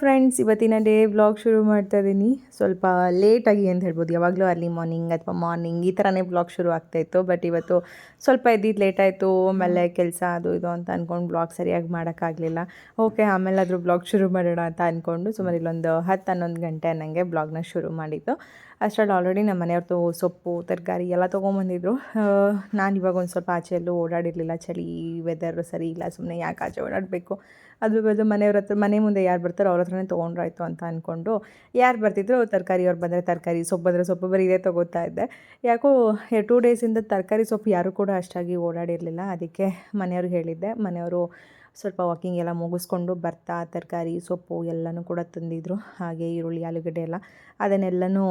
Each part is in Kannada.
ಫ್ರೆಂಡ್ಸ್ ಇವತ್ತಿನ ಡೇ ವ್ಲಾಗ್ ಶುರು ಮಾಡ್ತಾ ಇದ್ದೀನಿ ಸ್ವಲ್ಪ ಲೇಟಾಗಿ ಅಂತ ಹೇಳ್ಬೋದು. ಯಾವಾಗಲೂ ಅರ್ಲಿ ಮಾರ್ನಿಂಗ್ ಅಥವಾ ಮಾರ್ನಿಂಗ್ ಈ ಥರನೇ ಬ್ಲಾಗ್ ಶುರು ಆಗ್ತಾಯಿತ್ತು ಬಟ್ ಇವತ್ತು ಸ್ವಲ್ಪ ಇದ್ದಿದ್ದು ಲೇಟ್ ಆಯಿತು. ಆಮೇಲೆ ಕೆಲಸ ಅದು ಇದು ಅಂತ ಅಂದ್ಕೊಂಡು ಬ್ಲಾಗ್ ಸರಿಯಾಗಿ ಮಾಡೋಕ್ಕಾಗಲಿಲ್ಲ ಓಕೆ ಆಮೇಲೆ ಅದ್ರ ಬ್ಲಾಗ್ ಶುರು ಮಾಡೋಣ ಅಂತ ಅಂದ್ಕೊಂಡು ಸುಮಾರು ಇಲ್ಲೊಂದು ಹತ್ತು ಹನ್ನೊಂದು ಗಂಟೆ ನನಗೆ ಬ್ಲಾಗ್ನ ಶುರು ಮಾಡಿದ್ದು. ಅಷ್ಟರಲ್ಲಿ ಆಲ್ರೆಡಿ ನಮ್ಮ ಮನೆಯವ್ರದ್ದು ಸೊಪ್ಪು, ತರಕಾರಿ ಎಲ್ಲ ತೊಗೊಂಬಂದಿದ್ರು. ನಾನು ಇವಾಗ ಒಂದು ಸ್ವಲ್ಪ ಆಚೆ ಎಲ್ಲೂ ಓಡಾಡಿರಲಿಲ್ಲ. ಚಳಿ ವೆದರ್ ಸರಿ ಇಲ್ಲ ಸುಮ್ಮನೆ ಯಾಕೆ ಆಚೆ ಓಡಾಡಬೇಕು? ಅದ್ರ ಬದಲು ಮನೆಯವ್ರ ಹತ್ರ, ಮನೆ ಮುಂದೆ ಯಾರು ಬರ್ತಾರೋ ಅವ್ರ ಹತ್ರನೇ ತೊಗೊಂಡ್ರಾಯ್ತು ಅಂತ ಅಂದ್ಕೊಂಡು ಯಾರು ಬರ್ತಿದ್ರು ತರಕಾರಿ ಅವ್ರು ಬಂದರೆ ತರಕಾರಿ, ಸೊಪ್ಪು ಬಂದರೆ ಸೊಪ್ಪು, ಬರೀ ಇದೇ ತೊಗೋತಾ ಇದ್ದೆ. ಯಾಕೋ ಟೂ ಡೇಸಿಂದ ತರಕಾರಿ ಸೊಪ್ಪು ಯಾರೂ ಕೂಡ ಅಷ್ಟಾಗಿ ಓಡಾಡಿರಲಿಲ್ಲ. ಅದಕ್ಕೆ ಮನೆಯವ್ರಿಗೆ ಹೇಳಿದ್ದೆ. ಮನೆಯವರು ಸ್ವಲ್ಪ ವಾಕಿಂಗ್ ಎಲ್ಲ ಮುಗಿಸ್ಕೊಂಡು ಬರ್ತಾ ತರಕಾರಿ, ಸೊಪ್ಪು ಎಲ್ಲನೂ ಕೂಡ ತಂದಿದ್ರು. ಹಾಗೆ ಈರುಳ್ಳಿ, ಆಲೂಗಡ್ಡೆ ಎಲ್ಲ, ಅದನ್ನೆಲ್ಲನೂ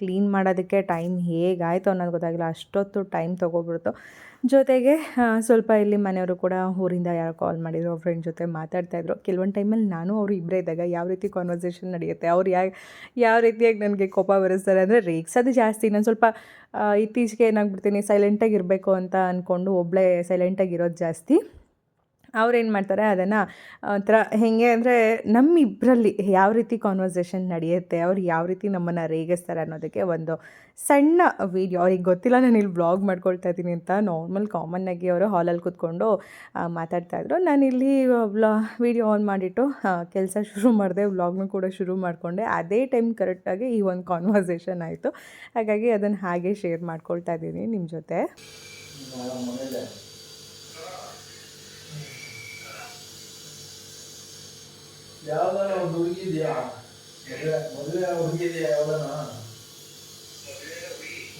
ಕ್ಲೀನ್ ಮಾಡೋದಕ್ಕೆ ಟೈಮ್ ಹೇಗಾಯಿತು ಅನ್ನೋದು ಗೊತ್ತಾಗಿಲ್ಲ. ಅಷ್ಟೊತ್ತು ಟೈಮ್ ತೊಗೊಬಿಡ್ತು. ಜೊತೆಗೆ ಸ್ವಲ್ಪ ಇಲ್ಲಿ ಮನೆಯವರು ಕೂಡ ಊರಿಂದ ಯಾರು ಕಾಲ್ ಮಾಡಿದ್ರು ಫ್ರೆಂಡ್ ಜೊತೆ ಮಾತಾಡ್ತಾಯಿದ್ರು ಕೆಲವೊಂದು ಟೈಮಲ್ಲಿ ನಾನು ಅವರು ಇಬ್ಬರೇ ಇದ್ದಾಗ ಯಾವ ರೀತಿ ಕಾನ್ವರ್ಸೇಷನ್ ನಡೆಯುತ್ತೆ, ಅವ್ರು ಯಾ, ಯಾವ ರೀತಿಯಾಗಿ ನನಗೆ ಕೋಪ ಬರೆಸ್ತಾರೆ ಅಂದರೆ ರೇಗ್ಸೋದು ಜಾಸ್ತಿ. ನಾನು ಸ್ವಲ್ಪ ಇತ್ತೀಚೆಗೆ ಏನಾಗ್ಬಿಡ್ತೀನಿ ಸೈಲೆಂಟಾಗಿ ಇರಬೇಕು ಅಂತ ಅಂದ್ಕೊಂಡು ಒಬ್ಬಳೇ ಸೈಲೆಂಟಾಗಿ ಇರೋದು ಜಾಸ್ತಿ. ಅವ್ರೇನು ಮಾಡ್ತಾರೆ, ಅದನ್ನು ಒಂಥರ ಹೇಗೆ ಅಂದರೆ ನಮ್ಮಿಬ್ಬರಲ್ಲಿ ಯಾವ ರೀತಿ ಕಾನ್ವರ್ಸೇಷನ್ ನಡೆಯುತ್ತೆ, ಅವ್ರು ಯಾವ ರೀತಿ ನಮ್ಮನ್ನು ರೇಗಿಸ್ತಾರೆ ಅನ್ನೋದಕ್ಕೆ ಒಂದು ಸಣ್ಣ ವೀಡಿಯೋ ಅವ್ರಿಗೆ ಗೊತ್ತಿಲ್ಲ ನಾನು ಇಲ್ಲಿ ಬ್ಲಾಗ್ ಮಾಡ್ಕೊಳ್ತಾ ಇದ್ದೀನಿ ಅಂತ ನಾರ್ಮಲ್ ಕಾಮನ್ನಾಗಿ ಅವರು ಹಾಲಲ್ಲಿ ಕೂತ್ಕೊಂಡು ಮಾತಾಡ್ತಾಯಿದ್ರು ನಾನಿಲ್ಲಿ ಬ್ಲಾ ವೀಡಿಯೋ ಆನ್ ಮಾಡಿಟ್ಟು ಕೆಲಸ ಶುರು ಮಾಡಿದೆ ವ್ಲಾಗ್ನು ಕೂಡ ಶುರು ಮಾಡಿಕೊಂಡೆ. ಅದೇ ಟೈಮ್ ಕರೆಕ್ಟಾಗಿ ಈ ಒಂದು ಕಾನ್ವರ್ಸೇಷನ್ ಆಯಿತು. ಹಾಗಾಗಿ ಅದನ್ನು ಹಾಗೆ ಶೇರ್ ಮಾಡ್ಕೊಳ್ತಾ ಇದ್ದೀನಿ ನಿಮ್ಮ ಜೊತೆ. ಯಾವ್ದಾರ ಒಂದು ಹುಡುಗಿ ಇದೆಯಾ ಮದುವೆ ಮದುವೆ ಹುಡುಗಿ ಇದೆಯಾ ಯಾವ್ದಾನ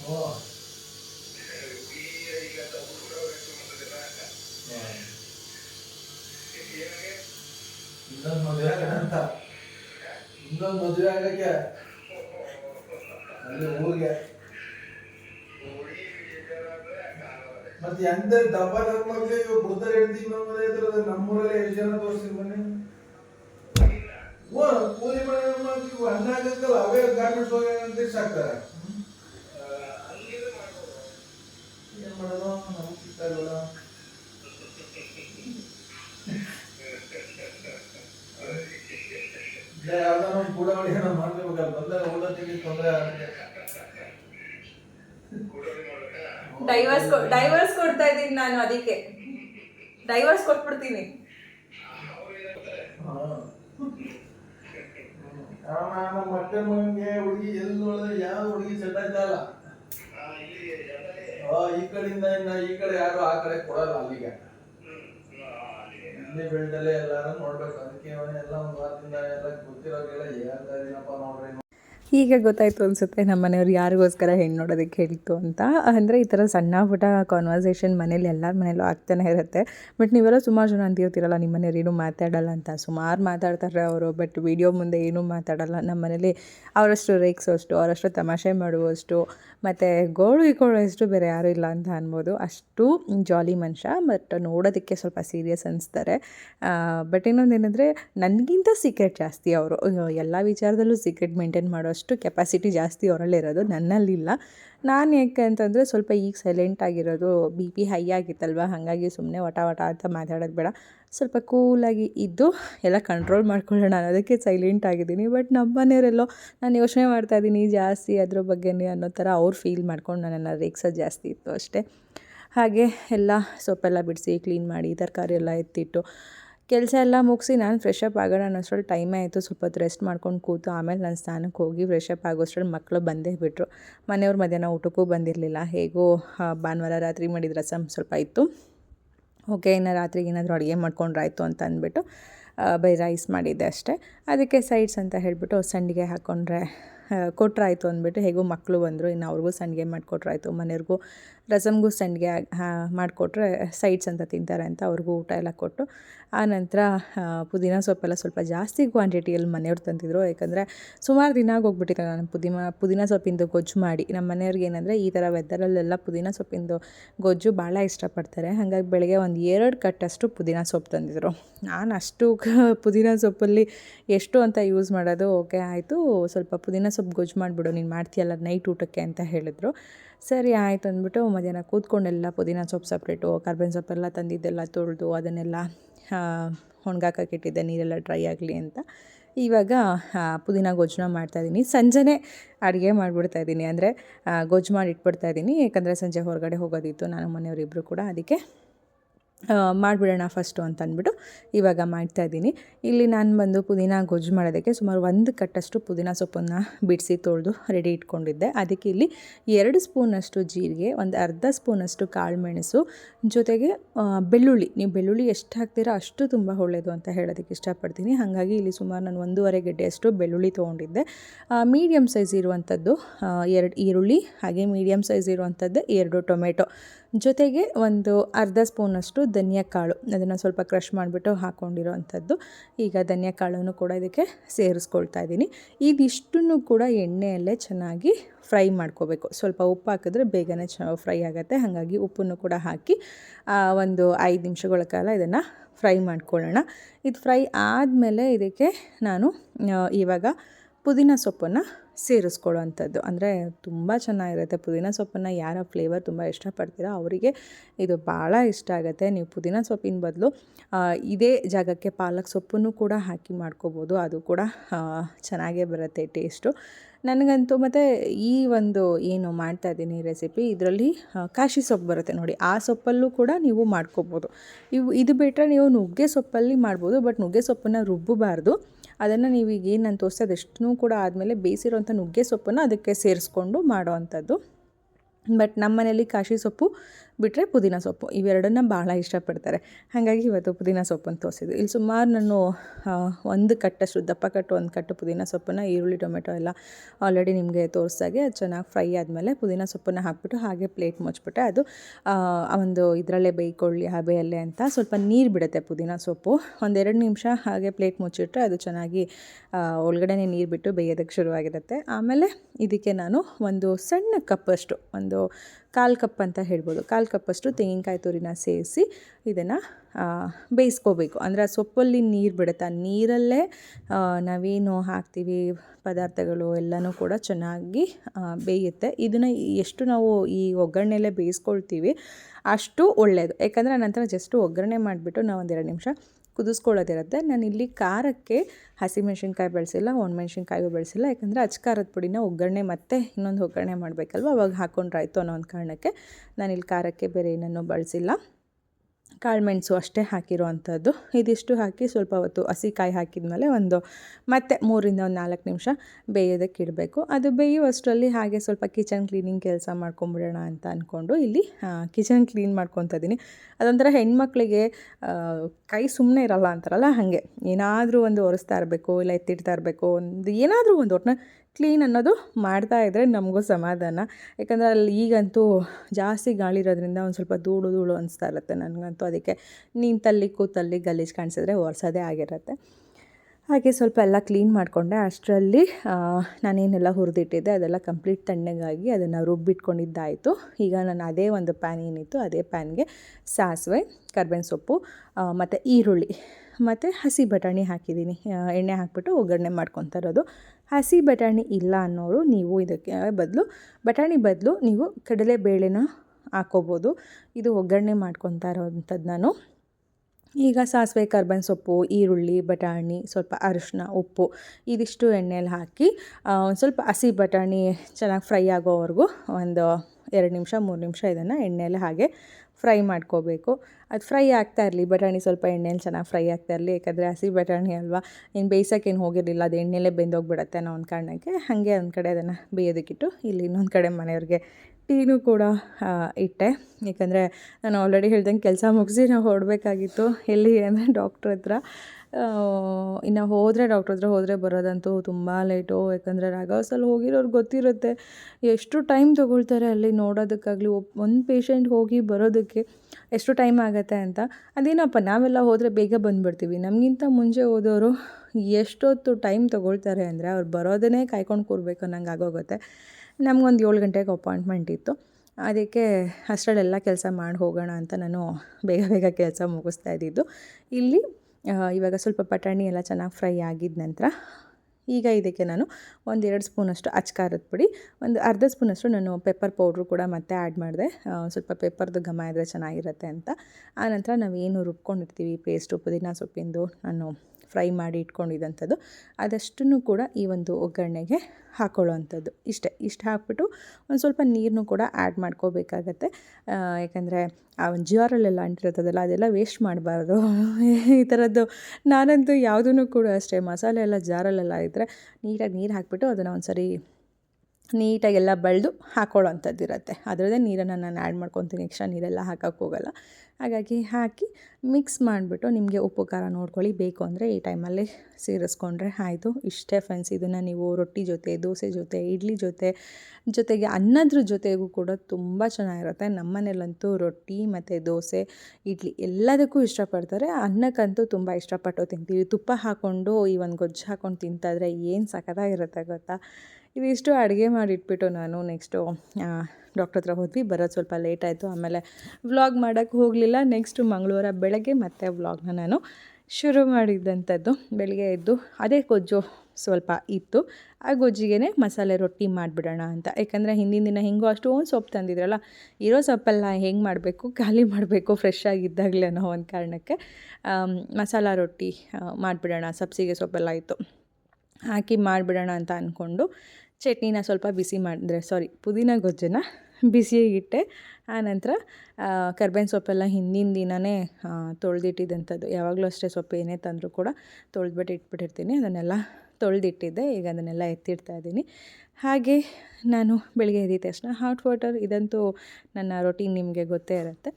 ಹ್ಞೂ ಇನ್ನೊಂದು ಮದುವೆ ಆಗೋಣ ಅಂತ. ಇನ್ನೊಂದು ಮದುವೆ ಆಗಕ್ಕೆ. ಅಲ್ಲಿ ಊರಿಗೆ ಮತ್ತೆ ಎಂತ ದಪ್ಪ ಇವಾಗ ಬುದ್ಧ ಇದ್ರೆ ನಮ್ಮೂರಲ್ಲಿ ಎಷ್ಟು ಜನ ತೋರಿಸಿ ಬನ್ನಿ ಓ ಕೂಲಿ ಅನ್ನ ಆಗತ್ತಲ್ಲ ಅವೇ ಗಾರ್ಮೆಂಟ್ಸ್ ಹೋಗಿ ಅಂತ ಸಾಕ್ತಾರೆ ಏನ್ ಮಾಡೋದು? ನಮ್ಗೆ ಸಿಗ್ತಾ ಇಲ್ವಲ್ಲ? ಏನೋ ಮಾಡ್ಕೋಬೇಕಲ್ಲ ಬಂದಾಗ ಓದೋದಕ್ಕೆ ತೊಂದರೆ ಆಗುತ್ತೆ. ಡೈವರ್ಸ್ ಡೈವರ್ಸ್ ಕೊಡ್ತಾ ಇದ್ದೀನಿ ನಾನು ಅದಕ್ಕೆ. ಡೈವರ್ಸ್ ಕೊಟ್ಬಿಡ್ತೀನಿ. ಹಾ. ನಮ್ಮ ಅತ್ತೆ ಮಗನಿಗೆ ಹುಡುಗಿ ಎಲ್ಲಿ ನೋಡಿದ್ರೆ ಯಾವ ಹುಡುಗಿ ಆ, ಈ ಕಡೆಯಿಂದ ಇನ್ನ ಈ ಕಡೆ ಯಾರು ಆ ಕಡೆ ಕೊಡಲ್ಲ ಅಲ್ಲಿಗೆ. ಇಲ್ಲಿ ಬೆಳ್ದಲ್ಲೇ ಎಲ್ಲಾರು ನೋಡ್ಬೇಕು. ಅದಕ್ಕೆ ಅವನು ಎಲ್ಲ ಒಂದು ವಾರದಿಂದ ಎಲ್ಲ ಗೊತ್ತಿರೋರಿಗೆಲ್ಲ ಹೇಳ್ತಾ ಇದೀನಪ್ಪ ನೋಡ್ರಿ. ಈಗ ಗೊತ್ತಾಯ್ತು ಅನ್ಸುತ್ತೆ ನಮ್ಮ ಮನೆಯವ್ರು ಯಾರಿಗೋಸ್ಕರ ಹೆಣ್ಣು ನೋಡೋದಕ್ಕೆ ಹೇಳಿತ್ತು ಅಂತ. ಅಂದರೆ ಈ ಥರ ಸಣ್ಣ ಪುಟ್ಟ ಕಾನ್ವರ್ಸೇಷನ್ ಮನೇಲಿ ಎಲ್ಲರ ಮನೇಲೂ ಆಗ್ತಾನೆ ಇರುತ್ತೆ. ಬಟ್ ನೀವೆಲ್ಲ ಸುಮಾರು ಜನ ಅಂತಿರ್ತೀರಲ್ಲ, ನಿಮ್ಮ ಮನೆಯವ್ರು ಏನೂ ಮಾತಾಡಲ್ಲ ಅಂತ. ಸುಮಾರು ಮಾತಾಡ್ತಾರೆ ಅವರು ಬಟ್ ವಿಡಿಯೋ ಮುಂದೆ ಏನೂ ಮಾತಾಡಲ್ಲ. ನಮ್ಮ ಮನೇಲಿ ಅವರಷ್ಟು ರೇಗ್ಸೋಷ್ಟು ಅವರಷ್ಟು ತಮಾಷೆ ಮಾಡುವಷ್ಟು ಮತ್ತು ಗೋಳು ಇಕ್ಕೊಳ್ಳೋಷ್ಟು ಬೇರೆ ಯಾರೂ ಇಲ್ಲ ಅಂತ ಅನ್ಬೋದು. ಅಷ್ಟು ಜಾಲಿ ಮನುಷ್ಯ ಬಟ್ ನೋಡೋದಕ್ಕೆ ಸ್ವಲ್ಪ ಸೀರಿಯಸ್ ಅನಿಸ್ತಾರೆ. ಬಟ್ ಇನ್ನೊಂದು ಏನಂದರೆ ನನಗಿಂತ ಸೀಕ್ರೆಟ್ ಜಾಸ್ತಿ ಅವರು. ಎಲ್ಲ ವಿಚಾರದಲ್ಲೂ ಸೀಕ್ರೆಟ್ ಮೇಂಟೈನ್ ಮಾಡೋಷ್ಟು ಕೆಪಾಸಿಟಿ ಜಾಸ್ತಿ ಅವರಲ್ಲಿರೋದು ನನ್ನಲ್ಲಿಲ್ಲ. ನಾನು ಯಾಕೆ ಅಂತಂದರೆ ಸ್ವಲ್ಪ ಈಗ ಸೈಲೆಂಟ್ ಆಗಿರೋದು ಬಿ ಪಿ ಹೈ ಆಗಿತ್ತಲ್ವ? ಹಾಗಾಗಿ ಸುಮ್ಮನೆ ವಟ ವಟ ಅಂತ ಮಾತಾಡೋದು ಬೇಡ. ಸ್ವಲ್ಪ ಕೂಲಾಗಿ ಇದ್ದು ಎಲ್ಲ ಕಂಟ್ರೋಲ್ ಮಾಡ್ಕೊಳ್ಳೋಣ. ಅನ್ನೋದಕ್ಕೆ ಸೈಲೆಂಟ್ ಆಗಿದ್ದೀನಿ. ಬಟ್ ನಮ್ಮ ಮನೆಯವರೆಲ್ಲೋ ನಾನು ಯೋಚನೆ ಮಾಡ್ತಾಯಿದ್ದೀನಿ ಜಾಸ್ತಿ ಅದ್ರ ಬಗ್ಗೆನೇ ಅನ್ನೋ ಥರ ಅವ್ರು ಫೀಲ್ ಮಾಡ್ಕೊಂಡು ನನ್ನನ್ನು ರೇಗ್ಸೋದು ಜಾಸ್ತಿ ಇತ್ತು ಅಷ್ಟೇ. ಹಾಗೆ ಎಲ್ಲ ಸೊಪ್ಪೆಲ್ಲ ಬಿಡಿಸಿ ಕ್ಲೀನ್ ಮಾಡಿ, ತರಕಾರಿ ಎಲ್ಲ ಎತ್ತಿಟ್ಟು ಕೆಲಸ ಎಲ್ಲ ಮುಗಿಸಿ ನಾನು ಫ್ರೆಶ್ ಅಪ್ ಆಗೋಣ ಅನ್ನೋಷ್ಟ್ರಲ್ಲಿ ಟೈಮೇ ಆಯಿತು. ಸ್ವಲ್ಪ ಹೊತ್ತು ರೆಸ್ಟ್ ಮಾಡ್ಕೊಂಡು ಕೂತು ಆಮೇಲೆ ನಾನು ಸ್ಥಾನಕ್ಕೆ ಹೋಗಿ ಫ್ರೆಶ್ ಅಪ್ ಆಗೋಷ್ಟ್ರಲ್ಲಿ ಮಕ್ಕಳು ಬಂದೇ ಬಿಟ್ಟರು ಮನೆಯವ್ರು ಮಧ್ಯಾಹ್ನ ಊಟಕ್ಕೂ ಬಂದಿರಲಿಲ್ಲ. ಹೇಗೋ ಭಾನುವಾರ ರಾತ್ರಿ ಮಾಡಿದ ರಸಮ್ ಸ್ವಲ್ಪ ಇತ್ತು. ಓಕೆ, ಇನ್ನು ರಾತ್ರಿಗೆ ಏನಾದರೂ ಅಡುಗೆ ಮಾಡ್ಕೊಂಡ್ರಾಯ್ತು ಅಂತ ಅಂದ್ಬಿಟ್ಟು ಬೈ ರೈಸ್ ಮಾಡಿದ್ದೆ ಅಷ್ಟೇ. ಅದಕ್ಕೆ ಸೈಡ್ಸ್ ಅಂತ ಹೇಳಿಬಿಟ್ಟು ಸಂಡಿಗೆ ಹಾಕ್ಕೊಂಡ್ರೆ ಕೊಟ್ಟರಾಯ್ತು ಅಂದ್ಬಿಟ್ಟು ಹೇಗೂ ಮಕ್ಕಳು ಬಂದರು. ಇನ್ನು ಅವ್ರಿಗೂ ಸಂಡಿಗೆ ಮಾಡಿಕೊಟ್ರಾಯ್ತು. ಮನೆಯವ್ರಿಗೂ ರಸಮ್ಗೂ ಸಂಡಿಗೆ ಮಾಡಿಕೊಟ್ರೆ ಸೈಡ್ಸ್ ಅಂತ ತಿಂತಾರೆ ಅಂತ ಅವ್ರಿಗೂ ಊಟ ಎಲ್ಲ ಕೊಟ್ಟು ಆನಂತರ ಪುದೀನ ಸೊಪ್ಪೆಲ್ಲ ಸ್ವಲ್ಪ ಜಾಸ್ತಿ ಕ್ವಾಂಟಿಟಿಯಲ್ಲಿ ಮನೆಯವ್ರು ತಂದಿದ್ರು. ಯಾಕಂದರೆ ಸುಮಾರು ದಿನ ಹೋಗ್ಬಿಟ್ಟಿತ್ತು ನಾನು ಪುದೀನ ಪುದೀನ ಸೊಪ್ಪಿಂದು ಗೊಜ್ಜು ಮಾಡಿ. ನಮ್ಮ ಮನೆಯವ್ರಿಗೆ ಏನಂದರೆ ಈ ಥರ ವೆದರಲ್ಲೆಲ್ಲ ಪುದೀನ ಸೊಪ್ಪಿಂದು ಗೊಜ್ಜು ಭಾಳ ಇಷ್ಟಪಡ್ತಾರೆ. ಹಾಗಾಗಿ ಬೆಳಗ್ಗೆ ಒಂದು ಎರಡು ಕಟ್ಟಷ್ಟು ಪುದೀನ ಸೊಪ್ಪು ತಂದಿದ್ರು. ನಾನು ಅಷ್ಟು ಪುದೀನ ಸೊಪ್ಪಲ್ಲಿ ಎಷ್ಟು ಅಂತ ಯೂಸ್ ಮಾಡೋದು, ಓಕೆ, ಆಯಿತು. ಸ್ವಲ್ಪ ಪುದೀನ ಸೊಪ್ಪು ಗೊಜ್ಜು ಮಾಡಿಬಿಡು, ನೀನು ಮಾಡ್ತೀಯಲ್ಲ ನೈಟ್ ಊಟಕ್ಕೆ ಅಂತ ಹೇಳಿದ್ರು. ಸರಿ, ಆಯ್ತು ಅಂದ್ಬಿಟ್ಟು ಮಧ್ಯಾಹ್ನ ಕೂತ್ಕೊಂಡೆಲ್ಲ ಪುದೀನ ಸೊಪ್ಪು ಸಪ್ರೇಟು ಕರ್ಬೇವಿನ ಸೊಪ್ಪೆಲ್ಲ ತಂದಿದ್ದೆಲ್ಲ ತೊಳೆದು ಅದನ್ನೆಲ್ಲ ಒಣ್ಗಾಕಕ್ಕೆ ಇಟ್ಟಿದ್ದೆ, ನೀರೆಲ್ಲ ಡ್ರೈ ಆಗಲಿ ಅಂತ. ಇವಾಗ ಪುದೀನ ಗೊಜ್ಜನ್ನ ಮಾಡ್ತಾಯಿದ್ದೀನಿ ಸಂಜೆನೇ ಅಡುಗೆ ಮಾಡಿಬಿಡ್ತಾ ಇದ್ದೀನಿ. ಅಂದರೆ ಗೊಜ್ಜು ಮಾಡಿ ಇಟ್ಬಿಡ್ತಾ ಇದ್ದೀನಿ. ಯಾಕಂದರೆ ಸಂಜೆ ಹೊರಗಡೆ ಹೋಗೋದಿತ್ತು, ನಾನು ಮನೆಯವರಿಬ್ಬರು ಕೂಡ, ಅದಕ್ಕೆ ಮಾಡಿಬಿಡೋಣ ಫಸ್ಟು ಅಂತ ಅಂದ್ಬಿಟ್ಟು ಇವಾಗ ಮಾಡ್ತಾಯಿದ್ದೀನಿ ಇಲ್ಲಿ ನಾನು ಬಂದು ಪುದೀನ ಗೊಜ್ಜು ಮಾಡೋದಕ್ಕೆ ಸುಮಾರು ಒಂದು ಕಟ್ಟಷ್ಟು ಪುದೀನ ಸೊಪ್ಪನ್ನು ಬಿಡಿಸಿ ತೊಳೆದು ರೆಡಿ ಇಟ್ಕೊಂಡಿದ್ದೆ. ಅದಕ್ಕೆ ಇಲ್ಲಿ ಎರಡು ಸ್ಪೂನಷ್ಟು ಜೀರಿಗೆ, ಒಂದು ಅರ್ಧ ಸ್ಪೂನಷ್ಟು ಕಾಳುಮೆಣಸು ಜೊತೆಗೆ ಬೆಳ್ಳುಳ್ಳಿ. ನೀವು ಬೆಳ್ಳುಳ್ಳಿ ಎಷ್ಟು ಹಾಕ್ತೀರಾ ಅಷ್ಟು ತುಂಬ ಒಳ್ಳೆಯದು ಅಂತ ಹೇಳೋದಕ್ಕೆ ಇಷ್ಟಪಡ್ತೀನಿ. ಹಾಗಾಗಿ ಇಲ್ಲಿ ಸುಮಾರು ನಾನು ಒಂದೂವರೆ ಗಡ್ಡೆಯಷ್ಟು ಬೆಳ್ಳುಳ್ಳಿ ತೊಗೊಂಡಿದ್ದೆ. ಮೀಡಿಯಮ್ ಸೈಜ್ ಇರುವಂಥದ್ದು ಎರಡು ಈರುಳ್ಳಿ, ಹಾಗೆ ಮೀಡಿಯಮ್ ಸೈಜ್ ಇರುವಂಥದ್ದು ಎರಡು ಟೊಮೆಟೊ. ಜೊತೆಗೆ ಒಂದು ಅರ್ಧ ಸ್ಪೂನಷ್ಟು ಧನಿಯಾ ಕಾಳು ಅದನ್ನು ಸ್ವಲ್ಪ ಕ್ರಷ್ ಮಾಡಿಬಿಟ್ಟು ಹಾಕ್ಕೊಂಡಿರೋ ಅಂಥದ್ದು ಈಗ ಧನಿಯಾ ಕಾಳನ್ನು ಕೂಡ ಇದಕ್ಕೆ ಸೇರಿಸ್ಕೊಳ್ತಾ ಇದ್ದೀನಿ. ಇದಿಷ್ಟನ್ನು ಕೂಡ ಎಣ್ಣೆಯಲ್ಲೇ ಚೆನ್ನಾಗಿ ಫ್ರೈ ಮಾಡ್ಕೋಬೇಕು. ಸ್ವಲ್ಪ ಉಪ್ಪು ಹಾಕಿದ್ರೆ ಬೇಗನೆ ಚ ಫ್ರೈ ಆಗುತ್ತೆ. ಹಾಗಾಗಿ ಉಪ್ಪನ್ನು ಕೂಡ ಹಾಕಿ ಒಂದು ಐದು ನಿಮಿಷಗಳ ಕಾಲ ಇದನ್ನು ಫ್ರೈ ಮಾಡ್ಕೊಳ್ಳೋಣ. ಇದು ಫ್ರೈ ಆದಮೇಲೆ ಇದಕ್ಕೆ ನಾನು ಇವಾಗ ಪುದೀನ ಸೊಪ್ಪನ್ನು ಸೇರಿಸ್ಕೊಳ್ಳೋವಂಥದ್ದು. ಅಂದರೆ ತುಂಬ ಚೆನ್ನಾಗಿರುತ್ತೆ. ಪುದೀನ ಸೊಪ್ಪನ್ನು ಯಾರ ಫ್ಲೇವರ್ ತುಂಬ ಇಷ್ಟಪಡ್ತೀರೋ ಅವರಿಗೆ ಇದು ಭಾಳ ಇಷ್ಟ ಆಗುತ್ತೆ. ನೀವು ಪುದೀನ ಸೊಪ್ಪಿನ ಬದಲು ಇದೇ ಜಾಗಕ್ಕೆ ಪಾಲಕ್ ಸೊಪ್ಪನ್ನು ಕೂಡ ಹಾಕಿ ಮಾಡ್ಕೋಬೋದು. ಅದು ಕೂಡ ಚೆನ್ನಾಗೇ ಬರುತ್ತೆ ಟೇಸ್ಟು. ನನಗಂತೂ ಮತ್ತು ಈ ಒಂದು ಏನು ಮಾಡ್ತಾ ಇದ್ದೀನಿ ರೆಸಿಪಿ ಇದರಲ್ಲಿ ಕಾಶಿ ಸೊಪ್ಪು ಬರುತ್ತೆ ನೋಡಿ. ಆ ಸೊಪ್ಪಲ್ಲೂ ಕೂಡ ನೀವು ಮಾಡ್ಕೋಬೋದು. ಇವು, ಇದು ಬಿಟ್ಟರೆ ನೀವು ನುಗ್ಗೆ ಸೊಪ್ಪಲ್ಲಿ ಮಾಡ್ಬೋದು, ಬಟ್ ನುಗ್ಗೆ ಸೊಪ್ಪನ್ನು ರುಬ್ಬಬಾರ್ದು. ಅದನ್ನು ನೀವು ಈಗ ಏನು ನಾನು ತೋರಿಸೋದು ಅದೆಷ್ಟೂ ಕೂಡ ಆದಮೇಲೆ ಬೇಯಿಸಿರೋಂಥ ನುಗ್ಗೆ ಸೊಪ್ಪನ್ನು ಅದಕ್ಕೆ ಸೇರಿಸ್ಕೊಂಡು ಮಾಡೋ ಅಂಥದ್ದು. ಬಟ್ ನಮ್ಮ ಮನೇಲಿ ಕಾಶಿ ಸೊಪ್ಪು ಬಿಟ್ಟರೆ ಪುದೀನ ಸೊಪ್ಪು. ಇವೆರಡನ್ನ ಭಾಳ ಇಷ್ಟಪಡ್ತಾರೆ. ಹಾಗಾಗಿ ಇವತ್ತು ಪುದೀನ ಸೊಪ್ಪನ್ನು ತೋರಿಸಿದ್ದು ಇಲ್ಲಿ ಸುಮಾರು ನಾನು ಒಂದು ಕಟ್ಟಷ್ಟು ದಪ್ಪ ಕಟ್ಟು, ಒಂದು ಕಟ್ಟು ಪುದೀನ ಸೊಪ್ಪನ್ನು, ಈರುಳ್ಳಿ, ಟೊಮೆಟೊ ಎಲ್ಲ ಆಲ್ರೆಡಿ ನಿಮಗೆ ತೋರಿಸ್ದಾಗೆ ಅದು ಚೆನ್ನಾಗಿ ಫ್ರೈ ಆದಮೇಲೆ ಪುದೀನ ಸೊಪ್ಪನ್ನು ಹಾಕಿಬಿಟ್ಟು ಹಾಗೆ ಪ್ಲೇಟ್ ಮುಚ್ಬಿಟ್ಟೆ ಅದು ಒಂದು ಇದರಲ್ಲೇ ಬೇಯ್ಕೊಳ್ಳಿ, ಹಬೆಯಲ್ಲೇ ಅಂತ ಸ್ವಲ್ಪ ನೀರು ಬಿಡುತ್ತೆ ಪುದೀನ ಸೊಪ್ಪು. ಒಂದೆರಡು ನಿಮಿಷ ಹಾಗೆ ಪ್ಲೇಟ್ ಮುಚ್ಚಿಟ್ರೆ ಅದು ಚೆನ್ನಾಗಿ ಒಳಗಡೆನೇ ನೀರು ಬಿಟ್ಟು ಬೇಯೋದಕ್ಕೆ ಶುರುವಾಗಿರುತ್ತೆ. ಆಮೇಲೆ ಇದಕ್ಕೆ ನಾನು ಒಂದು ಸಣ್ಣ ಕಪ್ಪಷ್ಟು, ಒಂದು ಕಾಲು ಕಪ್ ಅಂತ ಹೇಳ್ಬೋದು. ಕಾಲು ಕಪ್ಪಷ್ಟು ತೆಂಗಿನಕಾಯಿ ತುರಿನ ಸೇರಿಸಿ ಇದನ್ನು ಬೇಯಿಸ್ಕೋಬೇಕು. ಅಂದರೆ ಆ ಸೊಪ್ಪಲ್ಲಿ ನೀರು ಬಿಡುತ್ತೆ. ಆ ನೀರಲ್ಲೇ ನಾವೇನು ಹಾಕ್ತೀವಿ, ಪದಾರ್ಥಗಳು ಎಲ್ಲನೂ ಕೂಡ ಚೆನ್ನಾಗಿ ಬೇಯುತ್ತೆ. ಇದನ್ನು ಎಷ್ಟು ನಾವು ಈ ಒಗ್ಗರಣೆಯಲ್ಲೇ ಬೇಯಿಸ್ಕೊಳ್ತೀವಿ ಅಷ್ಟು ಒಳ್ಳೆಯದು ಯಾಕಂದರೆ ನಂತರ ಜಸ್ಟ್ ಒಗ್ಗರಣೆ ಮಾಡಿಬಿಟ್ಟು ನಾವು ಒಂದೆರಡು ನಿಮಿಷ ಕುದಿಸ್ಕೊಳ್ಳೋದಿರುತ್ತೆ. ನಾನು ಇಲ್ಲಿ ಖಾರಕ್ಕೆ ಹಸಿಮೆಣ್ಸಿನ್ಕಾಯಿ ಬೆಳೆಸಿಲ್ಲ ಒಣಮೆಣ್ಸಿನ್ಕಾಯಿಗೂ ಬೆಳೆಸಿಲ್ಲ. ಯಾಕಂದರೆ ಅಚ್ಚ ಖಾರದ ಪುಡಿನ ಒಗ್ಗರಣೆ ಮತ್ತೆ ಇನ್ನೊಂದು ಒಗ್ಗರಣೆ ಮಾಡಬೇಕಲ್ವ? ಅವಾಗ ಹಾಕ್ಕೊಂಡ್ರಾಯ್ತು ಅನ್ನೋ ಒಂದು ಕಾರಣಕ್ಕೆ ನಾನು ಇಲ್ಲಿ ಖಾರಕ್ಕೆ ಬೇರೆ ಏನನ್ನೂ ಬಳಸಿಲ್ಲ. ಕಾಳುಮೆಣಸು ಅಷ್ಟೇ ಹಾಕಿರೋ ಅಂಥದ್ದು ಇದಿಷ್ಟು ಹಾಕಿ ಸ್ವಲ್ಪ ಹೊತ್ತು ಹಸಿಕಾಯಿ ಹಾಕಿದ್ಮೇಲೆ ಒಂದು ಮತ್ತೆ ಮೂರಿಂದ ಒಂದು ನಾಲ್ಕು ನಿಮಿಷ ಬೇಯೋದಕ್ಕೆ ಇಡಬೇಕು. ಅದು ಬೇಯುವಷ್ಟರಲ್ಲಿ ಹಾಗೆ ಸ್ವಲ್ಪ ಕಿಚನ್ ಕ್ಲೀನಿಂಗ್ ಕೆಲಸ ಮಾಡ್ಕೊಂಬಿಡೋಣ ಅಂತ ಅಂದ್ಕೊಂಡು ಇಲ್ಲಿ ಕಿಚನ್ ಕ್ಲೀನ್ ಮಾಡ್ಕೊತ ಇದ್ದೀನಿ. ಅದೊಂಥರ ಹೆಣ್ಮಕ್ಳಿಗೆ ಕೈ ಸುಮ್ಮನೆ ಇರಲ್ಲ ಅಂತಾರಲ್ಲ, ಹಾಗೆ. ಏನಾದರೂ ಒಂದು ಒರೆಸ್ತಾ ಇರಬೇಕು, ಇಲ್ಲ ಎತ್ತಿಡ್ತಾ ಇರಬೇಕು, ಒಂದು ಏನಾದರೂ ಒಂದು ಒಟ್ಟಿನ ಕ್ಲೀನ್ ಅನ್ನೋದು ಮಾಡ್ತಾ ಇದ್ದರೆ ನಮಗೂ ಸಮಾಧಾನ. ಯಾಕಂದರೆ ಅಲ್ಲಿ ಈಗಂತೂ ಜಾಸ್ತಿ ಗಾಳಿ ಇರೋದ್ರಿಂದ ಒಂದು ಸ್ವಲ್ಪ ಧೂಳು ಧೂಳು ಅನಿಸ್ತಾ ಇರುತ್ತೆ ನನಗಂತೂ. ಅದಕ್ಕೆ ನಿಂತಲ್ಲಿ ಕೂತಲ್ಲಿ ಗಲೀಜು ಕಾಣಿಸಿದ್ರೆ ಒರೆಸೋದೇ ಆಗಿರುತ್ತೆ. ಹಾಗೆ ಸ್ವಲ್ಪ ಎಲ್ಲ ಕ್ಲೀನ್ ಮಾಡಿಕೊಂಡೆ. ಅಷ್ಟರಲ್ಲಿ ನಾನೇನೆಲ್ಲ ಹುರಿದಿಟ್ಟಿದ್ದೆ. ಅದೆಲ್ಲ ಕಂಪ್ಲೀಟ್ ತಣ್ಣಗಾಗಿ ಅದನ್ನು ರುಬ್ಬಿಟ್ಕೊಂಡಿದ್ದಾಯಿತು. ಈಗ ನಾನು ಅದೇ ಒಂದು ಪ್ಯಾನ್ ಏನಿತ್ತು ಅದೇ ಪ್ಯಾನ್ಗೆ ಸಾಸಿವೆ, ಕರ್ಬೇವಿನ ಸೊಪ್ಪು ಮತ್ತು ಈರುಳ್ಳಿ, ಮತ್ತು ಹಸಿ ಬಟಾಣಿ ಹಾಕಿದ್ದೀನಿ. ಎಣ್ಣೆ ಹಾಕ್ಬಿಟ್ಟು ಒಗ್ಗರಣೆ ಮಾಡ್ಕೊತಾ ಇರೋದು. ಹಸಿ ಬಟಾಣಿ ಇಲ್ಲ ಅನ್ನೋರು ನೀವು ಇದಕ್ಕೆ ಬದಲು, ಬಟಾಣಿ ಬದಲು ನೀವು ಕಡಲೆಬೇಳೆನ ಹಾಕೋಬೋದು. ಇದು ಒಗ್ಗರಣೆ ಮಾಡ್ಕೊತಾ ಇರೋವಂಥದ್ದು ನಾನು. ಈಗ ಸಾಸಿವೆ ಕರ್ಬೇವಿನ ಸೊಪ್ಪು, ಈರುಳ್ಳಿ, ಬಟಾಣಿ, ಸ್ವಲ್ಪ ಅರಿಶಿನ ಉಪ್ಪು, ಇದಿಷ್ಟು ಎಣ್ಣೆಯಲ್ಲಿ ಹಾಕಿ ಒಂದು ಸ್ವಲ್ಪ ಹಸಿ ಬಟಾಣಿ ಚೆನ್ನಾಗಿ ಫ್ರೈ ಆಗೋವರೆಗೂ ಒಂದು ಎರಡು ನಿಮಿಷ, ಮೂರು ನಿಮಿಷ ಇದನ್ನು ಎಣ್ಣೆಯಲ್ಲಿ ಹಾಗೆ ಫ್ರೈ ಮಾಡ್ಕೋಬೇಕು. ಅದು ಫ್ರೈ ಆಗ್ತಾ ಇರಲಿ. ಬಟಾಣಿ ಸ್ವಲ್ಪ ಎಣ್ಣೆಯಲ್ಲಿ ಚೆನ್ನಾಗಿ ಫ್ರೈ ಆಗ್ತಾ ಇರಲಿ. ಯಾಕಂದರೆ ಹಸಿ ಬಟಾಣಿ ಅಲ್ವಾ? ಇನ್ನು ಬೇಯಿಸೋಕ್ಕೇನು ಹೋಗಿರಲಿಲ್ಲ. ಅದು ಎಣ್ಣೆಲೇ ಬೆಂದೋಗ್ಬಿಡತ್ತೆ ಅನ್ನೋ ಒಂದು ಕಾರಣಕ್ಕೆ ಹಾಗೆ ಒಂದು ಕಡೆ ಅದನ್ನು ಬೇಯೋದಕ್ಕಿಟ್ಟು ಇಲ್ಲಿ ಇನ್ನೊಂದು ಕಡೆ ಮನೆಯವ್ರಿಗೆ ಟೀನೂ ಕೂಡ ಇಟ್ಟೆ. ಏಕೆಂದರೆ ನಾನು ಆಲ್ರೆಡಿ ಹೇಳ್ದಂಗೆ ಕೆಲಸ ಮುಗಿಸಿ ನಾವು ಹೊರಡಬೇಕಾಗಿತ್ತು ಎಲ್ಲಿ ಅಂದರೆ ಡಾಕ್ಟ್ರ್ ಹತ್ರ. ಇನ್ನು ಹೋದರೆ ಡಾಕ್ಟ್ರ್ ಹತ್ರ ಹೋದರೆ ಬರೋದಂತೂ ತುಂಬ ಲೇಟು ಯಾಕಂದರೆ ರಾಘವಸಲ್ಲಿ ಹೋಗಿರೋರು ಗೊತ್ತಿರುತ್ತೆ. ಎಷ್ಟು ಟೈಮ್ ತೊಗೊಳ್ತಾರೆ ಅಲ್ಲಿ ನೋಡೋದಕ್ಕಾಗಲಿ ಒಂದು ಪೇಷಂಟ್ ಹೋಗಿ ಬರೋದಕ್ಕೆ ಎಷ್ಟು ಟೈಮ್ ಆಗುತ್ತೆ ಅಂತ. ಅದೇನಪ್ಪ, ನಾವೆಲ್ಲ ಹೋದರೆ ಬೇಗ ಬಂದುಬಿಡ್ತೀವಿ. ನಮಗಿಂತ ಮುಂಚೆ ಹೋದವರು ಎಷ್ಟೊತ್ತು ಟೈಮ್ ತೊಗೊಳ್ತಾರೆ ಅಂದರೆ ಅವ್ರು ಬರೋದನ್ನೇ ಕಾಯ್ಕೊಂಡು ಕೂರ್ಬೇಕು. ಅನ್ನಂಗೆ ಆಗೋಗುತ್ತೆ ನಮಗೊಂದು ಏಳು ಗಂಟೆಗೆ ಅಪಾಯಿಂಟ್ಮೆಂಟ್ ಇತ್ತು. ಅದಕ್ಕೆ ಅಷ್ಟರಲ್ಲೆಲ್ಲ ಕೆಲಸ ಮಾಡಿ ಹೋಗೋಣ ಅಂತ ನಾನು ಬೇಗ ಬೇಗ ಕೆಲಸ ಮುಗಿಸ್ತಾ ಇದ್ದಿದ್ದು. ಇಲ್ಲಿ ಇವಾಗ ಸ್ವಲ್ಪ ಬಟಾಣಿ ಎಲ್ಲ ಚೆನ್ನಾಗಿ ಫ್ರೈ ಆಗಿದ ನಂತರ ಈಗ ಇದಕ್ಕೆ ನಾನು ಒಂದು ಎರಡು ಸ್ಪೂನಷ್ಟು ಅಚ್ಕಾರದ ಪುಡಿ, ಒಂದು ಅರ್ಧ ಸ್ಪೂನಷ್ಟು ನಾನು ಪೆಪ್ಪರ್ ಪೌಡ್ರು ಕೂಡ ಮತ್ತೆ ಆ್ಯಡ್ ಮಾಡಿದೆ. ಸ್ವಲ್ಪ ಪೆಪ್ಪರ್ದು ಘಮ ಇದ್ದರೆ ಚೆನ್ನಾಗಿರುತ್ತೆ ಅಂತ. ಆನಂತರ ನಾವು ಏನು ರುಬ್ಕೊಂಡಿರ್ತೀವಿ, ಪೇಸ್ಟು, ಪುದೀನ ಸೊಪ್ಪಿಂದು ನಾನು ಫ್ರೈ ಮಾಡಿ ಇಟ್ಕೊಂಡಿದ್ದಂಥದ್ದು ಅದಷ್ಟನ್ನು ಕೂಡ ಈ ಒಂದು ಒಗ್ಗರಣೆಗೆ ಹಾಕೊಳ್ಳೋವಂಥದ್ದು. ಇಷ್ಟೇ, ಇಷ್ಟು ಹಾಕ್ಬಿಟ್ಟು ಒಂದು ಸ್ವಲ್ಪ ನೀರನ್ನು ಕೂಡ ಆ್ಯಡ್ ಮಾಡ್ಕೋಬೇಕಾಗತ್ತೆ. ಯಾಕಂದರೆ ಆ ಒಂದು ಜಾರಲ್ಲೆಲ್ಲ ಅಂಟಿರ್ತದಲ್ಲ ಅದೆಲ್ಲ ವೇಸ್ಟ್ ಮಾಡಬಾರ್ದು. ಈ ಥರದ್ದು ನಾನಂತೂ ಯಾವುದೂ ಕೂಡ ಅಷ್ಟೇ ಮಸಾಲೆ ಎಲ್ಲ ಜಾರಲ್ಲೆಲ್ಲ ಇದ್ದರೆ ನೀರಾಗಿ ನೀರು ಹಾಕಿಬಿಟ್ಟು ಅದನ್ನು ಒಂದು ಸರಿ ನೀಟಾಗೆಲ್ಲ ಬಳ್ದು ಹಾಕೊಳ್ಳೋ ಅಂಥದ್ದು ಇರುತ್ತೆ ಅದರದ್ದೇ ನೀರನ್ನು ನಾನು ಆ್ಯಡ್ ಮಾಡ್ಕೊತೀನಿ ಎಕ್ಸ್ಟ್ರಾ ನೀರೆಲ್ಲ ಹಾಕೋಕ್ಕೋಗಲ್ಲ ಹಾಗಾಗಿ ಹಾಕಿ ಮಿಕ್ಸ್ ಮಾಡಿಬಿಟ್ಟು ನಿಮಗೆ ಉಪ್ಪು, ಖಾರ ನೋಡ್ಕೊಳ್ಳಿ. ಬೇಕು ಅಂದರೆ ಈ ಟೈಮಲ್ಲಿ ಸೇರಿಸ್ಕೊಂಡ್ರೆ ಆಯಿತು. ಇಷ್ಟೇ ಫ್ರೆಂಡ್ಸ್ ಇದನ್ನು ನೀವು ರೊಟ್ಟಿ ಜೊತೆ, ದೋಸೆ ಜೊತೆ, ಇಡ್ಲಿ ಜೊತೆ, ಜೊತೆಗೆ ಅನ್ನದ್ರ ಜೊತೆಗೂ ಕೂಡ ತುಂಬ ಚೆನ್ನಾಗಿರುತ್ತೆ. ನಮ್ಮ ಮನೇಲಂತೂ ರೊಟ್ಟಿ ಮತ್ತು ದೋಸೆ, ಇಡ್ಲಿ ಎಲ್ಲದಕ್ಕೂ ಇಷ್ಟಪಡ್ತಾರೆ. ಅನ್ನಕ್ಕಂತೂ ತುಂಬ ಇಷ್ಟಪಟ್ಟು ತಿಂತೀವಿ. ತುಪ್ಪ ಹಾಕ್ಕೊಂಡು ಈ ಒಂದು ಗೊಜ್ಜು ಹಾಕ್ಕೊಂಡು ತಿಂತಾಯಿದ್ರೆ ಏನು ಸಖತ್ತಾಗಿರುತ್ತೆ ಗೊತ್ತಾ? ಇದಿಷ್ಟು ಅಡುಗೆ ಮಾಡಿಟ್ಬಿಟ್ಟು ನಾನು ನೆಕ್ಸ್ಟು ಡಾಕ್ಟ್ರ್ ಹತ್ರ ಹೋದ್ವಿ. ಬರೋದು ಸ್ವಲ್ಪ ಲೇಟ್ ಆಯಿತು. ಆಮೇಲೆ ವ್ಲಾಗ್ ಮಾಡೋಕ್ಕೆ ಹೋಗಲಿಲ್ಲ. ನೆಕ್ಸ್ಟು ಮಂಗಳವಾರ ಬೆಳಗ್ಗೆ ಮತ್ತೆ ವ್ಲಾಗ್ನ ನಾನು ಶುರು ಮಾಡಿದ್ದಂಥದ್ದು ಬೆಳಗ್ಗೆ ಎದ್ದು ಅದೇ ಗೊಜ್ಜು ಸ್ವಲ್ಪ ಇತ್ತು. ಆ ಗೊಜ್ಜಿಗೆ ಮಸಾಲೆ ರೊಟ್ಟಿ ಮಾಡಿಬಿಡೋಣ ಅಂತ. ಯಾಕಂದರೆ ಹಿಂದಿನ ದಿನ ಹಿಂಗೂ ಅಷ್ಟೊಂದು ಸೊಪ್ಪು ತಂದಿದ್ರಲ್ಲ, ಇರೋ ಸೊಪ್ಪೆಲ್ಲ ಹೆಂಗೆ ಮಾಡಬೇಕು, ಖಾಲಿ ಮಾಡಬೇಕು ಫ್ರೆಶ್ ಆಗಿದ್ದಾಗಲೇ ಅನ್ನೋ ಒಂದು ಕಾರಣಕ್ಕೆ ಮಸಾಲ ರೊಟ್ಟಿ ಮಾಡಿಬಿಡೋಣ. ಸಬ್ಸಿಗೆ ಸೊಪ್ಪೆಲ್ಲ ಇತ್ತು. ಹಾಕಿ ಮಾಡಿಬಿಡೋಣ ಅಂತ ಅಂದ್ಕೊಂಡು ಚಟ್ನಿನ ಸ್ವಲ್ಪ ಬಿಸಿ ಮಾಡಿದ್ರೆ ಸಾರಿ ಪುದೀನ ಗೊಜ್ಜನ್ನು ಬಿಸಿಯಾಗಿಟ್ಟೆ ಆನಂತರ ಕರ್ಬೇವಿನ ಸೊಪ್ಪೆಲ್ಲ ಹಿಂದಿನ ದಿನವೇ ತೊಳೆದಿಟ್ಟಿದ್ದಂಥದ್ದು. ಯಾವಾಗಲೂ ಅಷ್ಟೇ ಸೊಪ್ಪು ಏನೇ ತಂದರೂ ಕೂಡ ತೊಳೆದ್ಬಿಟ್ಟು ಇಟ್ಬಿಟ್ಟಿರ್ತೀನಿ. ಅದನ್ನೆಲ್ಲ ತೊಳೆದಿಟ್ಟಿದ್ದೆ. ಈಗ ಅದನ್ನೆಲ್ಲ ಎತ್ತಿಡ್ತಾ ಇದ್ದೀನಿ. ಹಾಗೆ ನಾನು ಬೆಳಿಗ್ಗೆ ಎದ್ದಿದ ತಕ್ಷಣ ಹಾಟ್ ವಾಟರ್ ಇದಂತೂ ನನ್ನ ರೊಟೀನ್ ನಿಮಗೆ ಗೊತ್ತೇ ಇರುತ್ತೆ.